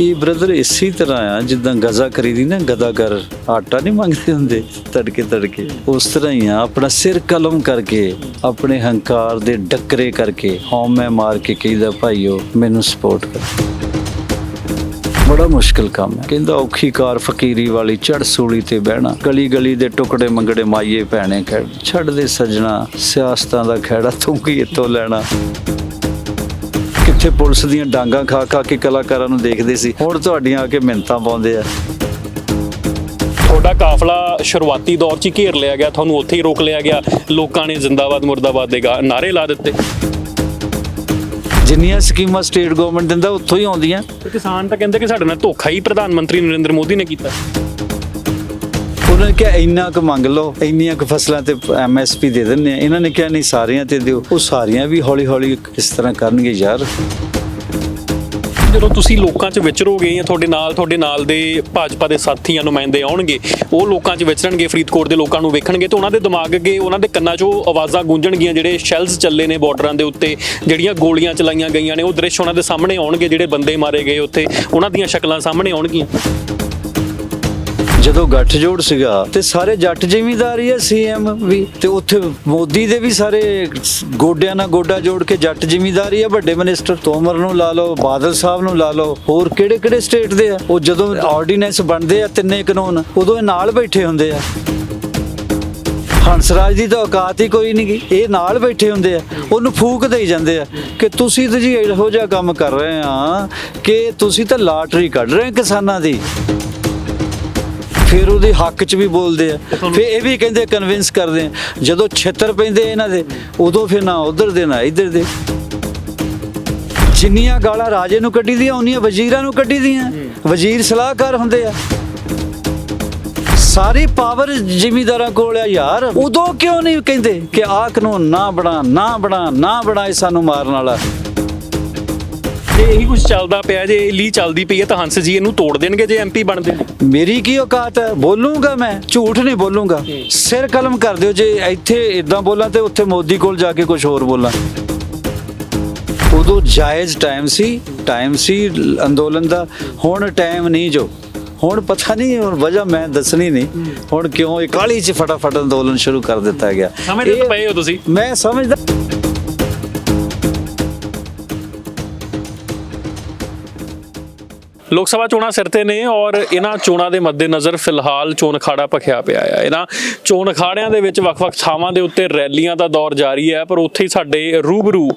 ਇਹ ਬ੍ਰਦਰ ਇਸੇ ਤਰ੍ਹਾਂ ਆ, ਜਿੱਦਾਂ ਗਜ਼ਾ ਕਰੀਦੀ ਨਾ ਗਦਾ ਕਰ ਆਟਾ ਨਹੀਂ ਮੰਗਦੇ ਹੁੰਦੇ, ਤੜਕੇ ਤੜਕੇ। ਉਸ ਤਰ੍ਹਾਂ ਹੀ ਆ, ਆਪਣਾ ਸਿਰ ਕਲਮ ਕਰਕੇ, ਆਪਣੇ ਹੰਕਾਰ ਦੇ ਡੱਕਰੇ ਕਰਕੇ ਹਉਮੈ ਮਾਰ ਕੇ ਕਹੀਦਾ, ਭਾਈਓ, ਮੈਨੂੰ ਸਪੋਰਟ ਕਰ। ਬੜਾ ਮੁਸ਼ਕਲ ਕੰਮ ਹੈ। ਕਹਿੰਦਾ, ਔਖੀ ਕਾਰ ਫਕੀਰੀ ਵਾਲੀ ਚੜ ਸੂਲੀ ਤੇ ਬਹਿਣਾ, ਗਲੀ ਗਲੀ ਦੇ ਟੁਕੜੇ ਮੰਗੜੇ ਮਾਈਏ ਭੈਣੇ ਕਹਿ ਛੱਡ ਦੇ ਸਜਣਾ, ਸਿਆਸਤਾਂ ਦਾ ਖੈੜਾ ਤੂੰ ਕੀ ਇੱਥੋਂ ਲੈਣਾ? ਕਿੱਥੇ ਪੁਲਿਸ ਦੀਆਂ ਡਾਂਗਾ ਖਾ ਖਾ ਕੇ ਕਲਾਕਾਰਾਂ ਨੂੰ ਦੇਖਦੇ ਸੀ। ਹੁਣ ਤੁਹਾਡੀਆਂ ਆ ਕੇ ਮਿੰਤਾਂ ਪਾਉਂਦੇ ਆ। ਤੁਹਾਡਾ ਕਾਫਲਾ ਸ਼ੁਰੂਆਤੀ ਦੌਰ 'ਚ ਹੀ ਘੇਰ ਲਿਆ ਗਿਆ। ਤੁਹਾਨੂੰ ਉੱਥੇ ਹੀ ਰੋਕ ਲਿਆ ਗਿਆ। ਲੋਕਾਂ ਨੇ ਜ਼ਿੰਦਾਬਾਦ ਮੁਰਦਾਬਾਦ ਦੇ ਨਾਅਰੇ ਲਾ ਦਿੱਤੇ। ਜਿੰਨੀਆਂ ਸਕੀਮਾਂ ਸਟੇਟ ਗਵਰਨਮੈਂਟ ਦਿੰਦਾ ਉੱਥੋਂ ਹੀ ਆਉਂਦੀਆਂ। ਕਿਸਾਨ ਤਾਂ ਕਹਿੰਦੇ ਕਿ ਸਾਡੇ ਨਾਲ ਧੋਖਾ ਹੀ ਪ੍ਰਧਾਨ ਮੰਤਰੀ ਨਰਿੰਦਰ ਮੋਦੀ ਨੇ ਕੀਤਾ। ਉਹਨਾਂ ਨੇ ਕਿਹਾ, ਇੰਨਾ ਕੁ ਮੰਗ ਲਓ, ਇੰਨੀਆਂ ਕੁ ਫਸਲਾਂ ਤੇ ਐਮਐਸਪੀ ਦੇ ਦਿੰਦੇ ਆ। ਇਹਨਾਂ ਨੇ ਕਿਹਾ, ਨਹੀਂ, ਸਾਰਿਆਂ ਤੇ ਦਿਓ। ਉਹ ਸਾਰੀਆਂ ਵੀ ਹੌਲੀ ਹੌਲੀ ਇਸ ਤਰ੍ਹਾਂ ਕਰਨਗੇ ਯਾਰ। ਜਦੋਂ ਤੁਸੀਂ ਲੋਕਾਂ 'ਚ ਵਿਚਰੋਗੇ ਜਾਂ ਤੁਹਾਡੇ ਨਾਲ ਤੁਹਾਡੇ ਨਾਲ ਦੇ ਭਾਜਪਾ ਦੇ ਸਾਥੀਆਂ ਨੁਮਾਇੰਦੇ ਆਉਣਗੇ, ਉਹ ਲੋਕਾਂ 'ਚ ਵਿਚਰਨਗੇ, ਫਰੀਦਕੋਟ ਦੇ ਲੋਕਾਂ ਨੂੰ ਵੇਖਣਗੇ ਤੇ ਉਹਨਾਂ ਦੇ ਦਿਮਾਗ ਅੱਗੇ, ਉਹਨਾਂ ਦੇ ਕੰਨਾਂ 'ਚੋਂ ਆਵਾਜ਼ਾਂ ਗੂੰਜਣਗੀਆਂ, ਜਿਹੜੇ ਸ਼ੈਲਸ ਚੱਲੇ ਨੇ ਬਾਰਡਰਾਂ ਦੇ ਉੱਤੇ, ਜਿਹੜੀਆਂ ਗੋਲੀਆਂ ਚਲਾਈਆਂ ਗਈਆਂ ਨੇ, ਉਹ ਦ੍ਰਿਸ਼ ਉਹਨਾਂ ਦੇ ਸਾਹਮਣੇ ਆਉਣਗੇ, ਜਿਹੜੇ ਬੰਦੇ ਮਾਰੇ ਗਏ ਉੱਥੇ, ਉਹਨਾਂ ਦੀਆਂ ਸ਼ਕਲਾਂ ਸਾਹਮਣੇ ਆਉਣਗੀਆਂ। ਜਦੋਂ ਗੱਠਜੋੜ ਸੀਗਾ ਤੇ ਸਾਰੇ ਜੱਟ ਜ਼ਿਮੀਂਦਾਰ ਹੀ ਆ ਸੀਐਮ ਵੀ, ਤੇ ਉੱਥੇ ਮੋਦੀ ਦੇ ਵੀ ਸਾਰੇ ਗੋਡਿਆਂ ਨਾਲ ਗੋਡਾ ਜੋੜ ਕੇ ਜੱਟ ਜ਼ਿਮੀਂਦਾਰ ਹੀ ਆ, ਵੱਡੇ ਮਿਨਿਸਟਰ ਤੋਮਰ ਨੂੰ ਲਾ ਲਓ, ਬਾਦਲ ਸਾਹਿਬ ਨੂੰ ਲਾ ਲਓ, ਹੋਰ ਕਿਹੜੇ ਕਿਹੜੇ ਸਟੇਟ ਦੇ ਆ? ਉਹ ਜਦੋਂ ਆਰਡੀਨੈਂਸ ਬਣਦੇ ਆ ਤਿੰਨੇ ਕਾਨੂੰਨ, ਉਦੋਂ ਇਹ ਨਾਲ ਬੈਠੇ ਹੁੰਦੇ ਆ। ਹੰਸਰਾਜ ਦੀ ਤਾਂ ਔਕਾਤ ਹੀ ਕੋਈ ਨਹੀਂ ਗੀ ਇਹ ਨਾਲ ਬੈਠੇ ਹੁੰਦੇ ਆ, ਉਹਨੂੰ ਫੂਕ ਦੇਈ ਜਾਂਦੇ ਆ ਕਿ ਤੁਸੀਂ ਤਾਂ ਜੀ ਇਹੋ ਜਿਹਾ ਕੰਮ ਕਰ ਰਹੇ ਆ ਕਿ ਤੁਸੀਂ ਤਾਂ ਲਾਟਰੀ ਕੱਢ ਰਹੇ ਕਿਸਾਨਾਂ ਦੀ। ਫਿਰ ਉਹਦੇ ਹੱਕ 'ਚ ਵੀ ਬੋਲਦੇ ਆ। ਫਿਰ ਇਹ ਵੀ ਕਹਿੰਦੇ ਕਨਵਿੰਸ ਕਰਦੇ ਆ। ਜਦੋਂ ਛਿੱਤਰ ਪੈਂਦੇ ਇਹਨਾਂ ਦੇ ਉਦੋਂ ਫਿਰ ਨਾ ਉਧਰ ਦੇ ਨਾ ਇੱਧਰ ਦੇ। ਜਿੰਨੀਆਂ ਗਾਲਾਂ ਰਾਜੇ ਨੂੰ ਕੱਢੀ ਦੀਆਂ ਉਨੀਆਂ ਵਜ਼ੀਰਾਂ ਨੂੰ ਕੱਢੀ ਦੀਆਂ। ਵਜ਼ੀਰ ਸਲਾਹਕਾਰ ਹੁੰਦੇ ਆ। ਸਾਰੀ ਪਾਵਰ ਜ਼ਿਮੀਦਾਰਾਂ ਕੋਲ ਆ ਯਾਰ। ਉਦੋਂ ਕਿਉਂ ਨਹੀਂ ਕਹਿੰਦੇ ਕਿ ਆਹ ਕਾਨੂੰਨ ਨਾ ਬਣਾ ਨਾ ਬਣਾ ਨਾ ਬਣਾ ਇਹ ਸਾਨੂੰ ਮਾਰਨ ਵਾਲਾ। ਜੇ ਇਹੀ ਕੁਝ ਚੱਲਦਾ ਪਿਆ ਜੇ ਇਹ ਲੀ ਚੱਲਦੀ ਪਈ ਹੈ ਤਾਂ ਹੰਸ ਜੀ ਇਹਨੂੰ ਤੋੜ ਦੇਣਗੇ ਜੇ ਐਮਪੀ ਬਣਦੇ ਨੇ। ਮੇਰੀ ਕੀ ਔਕਾਤ ਹੈ? ਬੋਲੂੰਗਾ ਮੈਂ ਝੂਠ ਨਹੀਂ ਬੋਲੂੰਗਾ। ਸਿਰ ਕਲਮ ਕਰ ਦਿਓ ਜੇ ਇੱਥੇ ਇਦਾਂ ਬੋਲਾਂ ਤੇ ਉੱਥੇ ਮੋਦੀ ਕੋਲ ਜਾ ਕੇ ਕੁਝ ਹੋਰ ਬੋਲਾਂ। ਉਦੋਂ ਜਾਇਜ਼ ਟਾਈਮ ਸੀ ਟਾਈਮ ਸੀ ਅੰਦੋਲਨ ਦਾ। ਹੁਣ ਟਾਈਮ ਨਹੀਂ ਜੋ। ਹੁਣ ਪਤਾ ਨਹੀਂ ਹੁਣ ਵਜ੍ਹਾ ਮੈਂ ਦੱਸਣੀ ਨਹੀਂ। ਹੁਣ ਕਿਉਂ ਇਹ ਕਾਲੀ ਚ ਫਟਾਫਟ ਅੰਦੋਲਨ ਸ਼ੁਰੂ ਕਰ ਦਿੱਤਾ ਗਿਆ? ਸਮਝਦੇ ਪਏ ਹੋ ਤੁਸੀਂ। ਮੈਂ ਸਮਝਦਾ ਲੋਕ ਸਭਾ ਚੋਣਾਂ ਸਿਰ ਤੇ ਨੇ ਔਰ ਇਹਨਾਂ ਚੋਣਾਂ ਦੇ ਮੱਦੇਨਜ਼ਰ ਫਿਲਹਾਲ ਚੋਣ ਅਖਾੜਾ ਭਖਿਆ ਪਿਆ ਹੈ ਇਹਨਾਂ ਚੋਣ ਅਖਾੜਿਆਂ ਦੇ ਵਿੱਚ ਵੱਖ-ਵੱਖ ਥਾਵਾਂ ਦੇ ਉੱਤੇ ਰੈਲੀਆਂ ਦਾ ਦੌਰ ਜਾਰੀ ਹੈ, ਪਰ ਉੱਥੇ ਹੀ ਸਾਡੇ ਰੂਬਰੂ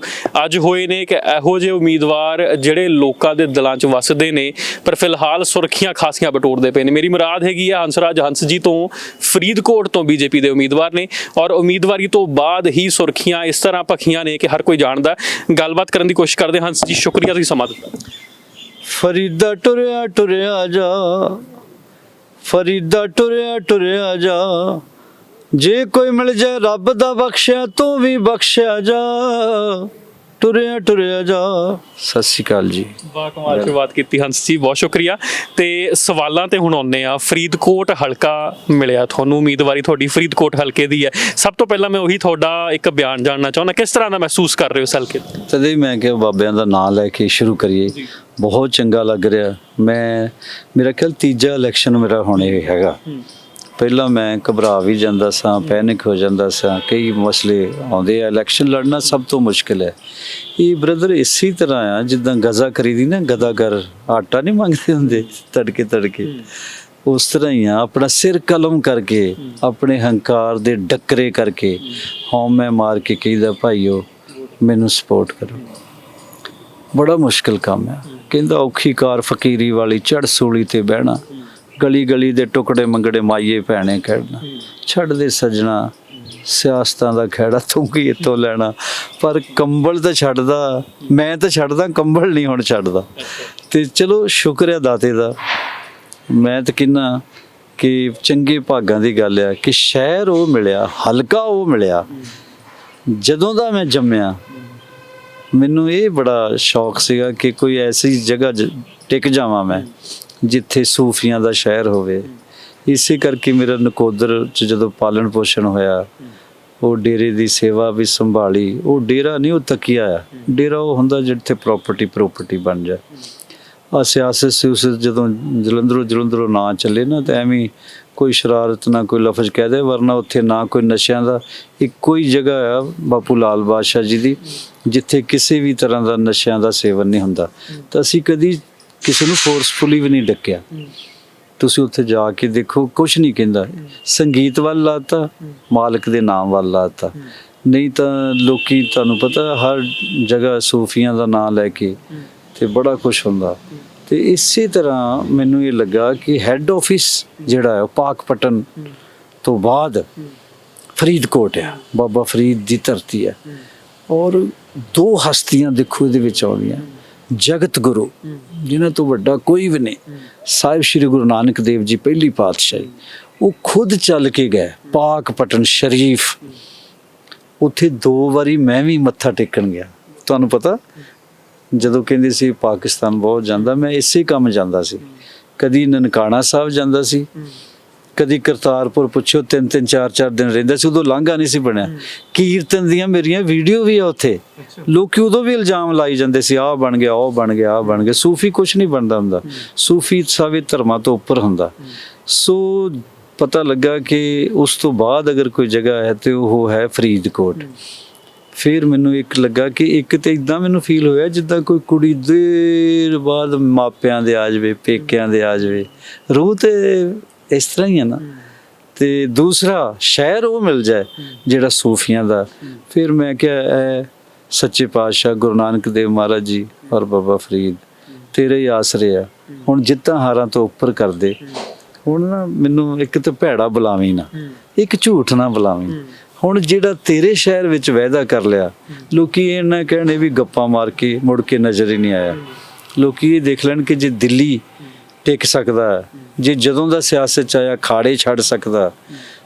ਅੱਜ ਹੋਏ ਨੇ ਕਿ ਇਹੋ ਜਿਹੇ ਉਮੀਦਵਾਰ ਜਿਹੜੇ ਲੋਕਾਂ ਦੇ ਦਿਲਾਂ 'ਚ ਵੱਸਦੇ ਨੇ, ਪਰ ਫਿਲਹਾਲ ਸੁਰਖੀਆਂ ਖਾਸੀਆਂ ਬਟੋਰਦੇ ਪਏ ਨੇ। ਮੇਰੀ ਮੁਰਾਦ ਹੈਗੀ ਹੈ ਹੰਸਰਾਜ ਹੰਸ ਜੀ ਤੋਂ ਫਰੀਦਕੋਟ ਤੋਂ ਬੀਜੇਪੀ ਦੇ ਉਮੀਦਵਾਰ ਨੇ ਔਰ ਉਮੀਦਵਾਰੀ ਤੋਂ ਬਾਅਦ ਹੀ ਸੁਰਖੀਆਂ ਇਸ ਤਰ੍ਹਾਂ ਭਖੀਆਂ ਨੇ ਕਿ ਹਰ ਕੋਈ ਜਾਣਦਾ। ਗੱਲਬਾਤ ਕਰਨ ਦੀ ਕੋਸ਼ਿਸ਼ ਕਰਦੇ ਹੰਸ ਜੀ, ਸ਼ੁਕਰੀਆ ਤੁਸੀਂ ਸਮਾਂ ਦਿੱਤਾ। ਫਰੀਦਾ ਟੁਰਿਆ ਟੁਰਿਆ ਜਾ ਫਰੀਦਾ ਟੁਰਿਆ ਟੁਰਿਆ ਜਾ। ਜੇ ਕੋਈ ਮਿਲ ਜਾਏ ਰੱਬ ਦਾ ਬਖਸ਼ਿਆ ਤੂੰ ਵੀ ਬਖਸ਼ਿਆ ਜਾ। ਟੁਰਿਆ ਟੁਰਿਆ ਜਾ। ਸਤਿ ਸ਼੍ਰੀ ਅਕਾਲ ਜੀ। ਵਾਹ ਕਮਾਲ ਸ਼ੁਰੂਆਤ ਕੀਤੀ ਹੰਸ ਜੀ ਬਹੁਤ ਸ਼ੁਕਰੀਆ। ਤੇ ਸਵਾਲਾਂ ਤੇ ਹੁਣ ਆਉਂਦੇ ਆ ਫਰੀਦਕੋਟ ਹਲਕਾ ਮਿਲਿਆ ਤੁਹਾਨੂੰ ਉਮੀਦਵਾਰੀ ਤੁਹਾਡੀ ਫਰੀਦਕੋਟ ਹਲਕੇ ਦੀ ਹੈ। ਸਭ ਤੋਂ ਪਹਿਲਾਂ ਮੈਂ ਉਹੀ ਤੁਹਾਡਾ ਇੱਕ ਬਿਆਨ ਜਾਣਨਾ ਚਾਹੁੰਦਾ ਕਿਸ ਤਰ੍ਹਾਂ ਦਾ ਮਹਿਸੂਸ ਕਰ ਰਹੇ ਹੋ ਇਸ ਹਲਕੇ? ਤੋਂ? ਤਦੇ ਮੈਂ ਕਿਹਾ ਬਾਬਿਆਂ ਦਾ ਨਾਮ ਲੈ ਕੇ ਸ਼ੁਰੂ ਕਰੀਏ। ਬਹੁਤ ਚੰਗਾ ਲੱਗ ਰਿਹਾ। ਮੈਂ ਮੇਰਾ ਖਿਆਲ ਤੀਜਾ ਇਲੈਕਸ਼ਨ ਮੇਰਾ ਹੋਣੇ ਹੈਗਾ। ਪਹਿਲਾਂ ਮੈਂ ਘਬਰਾ ਵੀ ਜਾਂਦਾ ਸਾਂ ਪੈਨਿਕ ਹੋ ਜਾਂਦਾ ਸਾਂ। ਕਈ ਮਸਲੇ ਆਉਂਦੇ ਆ। ਇਲੈਕਸ਼ਨ ਲੜਨਾ ਸਭ ਤੋਂ ਮੁਸ਼ਕਿਲ ਹੈ। ਇਹ ਬ੍ਰਦਰ ਇਸੇ ਤਰ੍ਹਾਂ ਆ ਜਿੱਦਾਂ ਗਜ਼ਾ ਕਰੀਦੀ ਨਾ ਗਦਾਗਰ ਆਟਾ ਨਹੀਂ ਮੰਗਦੇ ਹੁੰਦੇ ਤੜਕੇ ਤੜਕੇ। ਉਸ ਤਰ੍ਹਾਂ ਹੀ ਆ ਆਪਣਾ ਸਿਰ ਕਲਮ ਕਰਕੇ ਆਪਣੇ ਹੰਕਾਰ ਦੇ ਡੱਕਰੇ ਕਰਕੇ ਹਉਮੈ ਮਾਰ ਕੇ ਕਹੀਦਾ ਭਾਈਓ ਮੈਨੂੰ ਸਪੋਰਟ ਕਰੋ। ਬੜਾ ਮੁਸ਼ਕਲ ਕੰਮ ਹੈ। ਕਹਿੰਦਾ ਔਖੀ ਕਾਰ ਫਕੀਰੀ ਵਾਲੀ ਚੜ ਸੂਲੀ ਤੇ ਬਹਿਣਾ, ਗਲੀ ਗਲੀ ਦੇ ਟੁਕੜੇ ਮੰਗੜੇ ਮਾਈਏ ਭੈਣੇ ਕਹਿਣਾ ਛੱਡ ਦੇ ਸਜਣਾ, ਸਿਆਸਤਾਂ ਦਾ ਖਹਿੜਾ ਤੂੰ ਕੀ ਇੱਥੋਂ ਲੈਣਾ? ਪਰ ਕੰਬਲ ਤਾਂ ਛੱਡਦਾ, ਮੈਂ ਤਾਂ ਛੱਡਦਾ, ਕੰਬਲ ਨਹੀਂ ਹੁਣ ਛੱਡਦਾ। ਤੇ ਚਲੋ ਸ਼ੁਕਰ ਹੈ ਦਾਤੇ ਦਾ। ਮੈਂ ਤਾਂ ਕਿੰਨਾ ਕਿ ਚੰਗੇ ਭਾਗਾਂ ਦੀ ਗੱਲ ਆ ਕਿ ਸ਼ਹਿਰ ਉਹ ਮਿਲਿਆ, ਹਲਕਾ ਉਹ ਮਿਲਿਆ। ਜਦੋਂ ਦਾ ਮੈਂ ਜੰਮਿਆ ਮੈਨੂੰ ਇਹ ਬੜਾ ਸ਼ੌਕ ਸੀਗਾ ਕਿ ਕੋਈ ਐਸੀ ਜਗ੍ਹਾ ਜ- ਟਿਕ ਜਾਵਾਂ ਮੈਂ, ਜਿੱਥੇ ਸੂਫੀਆਂ ਦਾ ਸ਼ਹਿਰ ਹੋਵੇ। ਇਸੇ ਕਰਕੇ ਮੇਰਾ ਨਕੋਦਰ ਚ ਜਦੋਂ ਪਾਲਣ ਪੋਸ਼ਣ ਹੋਇਆ, ਉਹ ਡੇਰੇ ਦੀ ਸੇਵਾ ਵੀ ਸੰਭਾਲੀ। ਉਹ ਡੇਰਾ ਨਹੀਂ, ਉਹ ਤਕੀਆ ਆ। ਡੇਰਾ ਉਹ ਹੁੰਦਾ ਜਿੱਥੇ ਪ੍ਰਾਪਰਟੀ ਪ੍ਰਾਪਰਟੀ ਬਣ ਜਾ ਆ ਸਿਆਸਤ ਸਿਉਸਤ ਜਦੋਂ ਜਲੰਧਰੋਂ ਜਲੰਧਰੋਂ ਨਾ ਚੱਲੇ ਨਾ, ਤਾਂ ਐਵੇਂ ਕੋਈ ਸ਼ਰਾਰਤ ਨਾ ਕੋਈ ਲਫ਼ਜ਼ ਕਹਿ ਦੇ, ਵਰਨਾ ਉੱਥੇ ਨਾ ਕੋਈ ਨਸ਼ਿਆਂ ਦਾ ਇੱਕੋ ਹੀ ਜਗ੍ਹਾ ਆ ਬਾਪੂ ਲਾਲ ਬਾਦਸ਼ਾਹ ਜੀ ਦੀ, ਜਿੱਥੇ ਕਿਸੇ ਵੀ ਤਰ੍ਹਾਂ ਦਾ ਨਸ਼ਿਆਂ ਦਾ ਸੇਵਨ ਨਹੀਂ ਹੁੰਦਾ। ਤਾਂ ਅਸੀਂ ਕਦੀ ਕਿਸੇ ਨੂੰ ਫੋਰਸਫੁਲੀ ਵੀ ਨਹੀਂ ਡੱਕਿਆ। ਤੁਸੀਂ ਉੱਥੇ ਜਾ ਕੇ ਦੇਖੋ ਕੁਝ ਨਹੀਂ ਕਹਿੰਦਾ। ਸੰਗੀਤ ਵੱਲ ਲਾਤਾ, ਮਾਲਕ ਦੇ ਨਾਮ ਵੱਲ ਲਾਤਾ। ਨਹੀਂ ਤਾਂ ਲੋਕੀ ਤੁਹਾਨੂੰ ਪਤਾ ਹਰ ਜਗ੍ਹਾ ਸੂਫੀਆਂ ਦਾ ਨਾਮ ਲੈ ਕੇ ਤੇ ਬੜਾ ਕੁਝ ਹੁੰਦਾ। ਤੇ ਇਸੇ ਤਰ੍ਹਾਂ ਮੈਨੂੰ ਇਹ ਲੱਗਾ ਕਿ ਹੈੱਡ ਆਫਿਸ ਜਿਹੜਾ ਹੈ ਉਹ ਪਾਕਪਟਨ ਤੋਂ ਬਾਅਦ ਫਰੀਦਕੋਟ ਹੈ। ਬਾਬਾ ਫਰੀਦ ਦੀ ਧਰਤੀ ਹੈ। ਔਰ ਦੋ ਹਸਤੀਆਂ ਦੇਖੋ ਇਹਦੇ ਵਿੱਚ ਆਉਂਦੀਆਂ। ਜਗਤ ਗੁਰੂ, ਜਿਨ੍ਹਾਂ ਤੋਂ ਵੱਡਾ ਕੋਈ ਵੀ ਨਹੀਂ। ਸਾਹਿਬ ਸ੍ਰੀ ਗੁਰੂ ਨਾਨਕ ਦੇਵ ਜੀ ਪਹਿਲੀ ਪਾਤਸ਼ਾਹੀ। ਉਹ ਖੁਦ ਚੱਲ ਕੇ ਗਏ ਪਾਕਪਟਨ ਸ਼ਰੀਫ। ਉੱਥੇ ਦੋ ਵਾਰੀ ਮੈਂ ਵੀ ਮੱਥਾ ਟੇਕਣ ਗਿਆ। ਤੁਹਾਨੂੰ ਪਤਾ? ਜਦੋਂ ਕਹਿੰਦੇ ਸੀ ਪਾਕਿਸਤਾਨ ਬਹੁਤ ਜਾਂਦਾ ਮੈਂ ਇਸੇ ਕੰਮ ਜਾਂਦਾ ਸੀ। ਕਦੀ ਨਨਕਾਣਾ ਸਾਹਿਬ ਜਾਂਦਾ ਸੀ ਕਦੀ ਕਰਤਾਰਪੁਰ ਪੁੱਛੋ ਤਿੰਨ ਤਿੰਨ ਚਾਰ ਚਾਰ ਦਿਨ ਰਹਿੰਦਾ ਸੀ ਉਦੋਂ ਲਾਂਘਾ ਨਹੀਂ ਸੀ ਬਣਿਆ। ਕੀਰਤਨ ਦੀਆਂ ਮੇਰੀਆਂ ਵੀਡੀਓ ਵੀ ਆ ਉੱਥੇ। ਲੋਕੀ ਉਦੋਂ ਵੀ ਇਲਜ਼ਾਮ ਲਾਈ ਜਾਂਦੇ ਸੀ ਆਹ ਬਣ ਗਿਆ ਉਹ ਬਣ ਗਿਆ ਆਹ ਬਣ ਗਿਆ। ਸੂਫੀ ਕੁਝ ਨਹੀਂ ਬਣਦਾ ਹੁੰਦਾ। ਸੂਫੀ ਸਾਵੇ ਧਰਮਾਂ ਤੋਂ ਉੱਪਰ ਹੁੰਦਾ। ਸੋ ਪਤਾ ਲੱਗਾ ਕਿ ਉਸ ਤੋਂ ਬਾਅਦ ਅਗਰ ਕੋਈ ਜਗ੍ਹਾ ਹੈ ਤੇ ਉਹ ਹੈ ਫਰੀਦਕੋਟ। ਫਿਰ ਮੈਨੂੰ ਇੱਕ ਲੱਗਾ ਕਿ ਇੱਕ ਤੇ ਇਦਾਂ ਮੈਨੂੰ ਫੀਲ ਹੋਇਆ ਜਿੱਦਾਂ ਕੋਈ ਕੁੜੀ ਦੇਰ ਬਾਅਦ ਮਾਪਿਆਂ ਦੇ ਆ ਜਾਵੇ, ਪੇਕਿਆਂ ਦੇ ਆ ਜਾਵੇ। ਰੂਹ ਤੇ ਇਸ ਤਰ੍ਹਾਂ ਹੀ ਹੈ ਨਾ। ਤੇ ਦੂਸਰਾ, ਸ਼ਹਿਰ ਉਹ ਮਿਲ ਜਾਏ ਜਿਹੜਾ ਸੂਫੀਆਂ ਦਾ। ਫਿਰ ਮੈਂ ਕਿਹਾ ਇਹ ਸੱਚੇ ਪਾਤਸ਼ਾਹ ਗੁਰੂ ਨਾਨਕ ਦੇਵ ਮਹਾਰਾਜ ਜੀ ਔਰ ਬਾਬਾ ਫਰੀਦ, ਤੇਰੇ ਹੀ ਆਸਰੇ ਆ। ਹੁਣ ਜਿੱਤਾਂ ਹਾਰਾਂ ਤੋਂ ਉੱਪਰ ਕਰਦੇ। ਹੁਣ ਨਾ ਮੈਨੂੰ ਇੱਕ ਤੇ ਭੈੜਾ ਬੁਲਾਵੀਂ ਨਾ, ਇੱਕ ਝੂਠ ਨਾ ਬੁਲਾਵੀਂ। ਹੁਣ ਜਿਹੜਾ ਤੇਰੇ ਸ਼ਹਿਰ ਵਿੱਚ ਵਾਅਦਾ ਕਰ ਲਿਆ, ਲੋਕੀ ਇਹ ਨਾ ਕਹਿਣੇ ਵੀ ਗੱਪਾਂ ਮਾਰ ਕੇ ਮੁੜ ਕੇ ਨਜ਼ਰ ਹੀ ਨਹੀਂ ਆਇਆ। ਲੋਕੀ ਇਹ ਦੇਖ ਲੈਣ ਕਿ ਜੇ ਦਿੱਲੀ ਟਿਕ ਸਕਦਾ, ਜੇ ਜਦੋਂ ਦਾ ਸਿਆਸਤ ਚ ਆਇਆ ਖਾੜੇ ਛੱਡ ਸਕਦਾ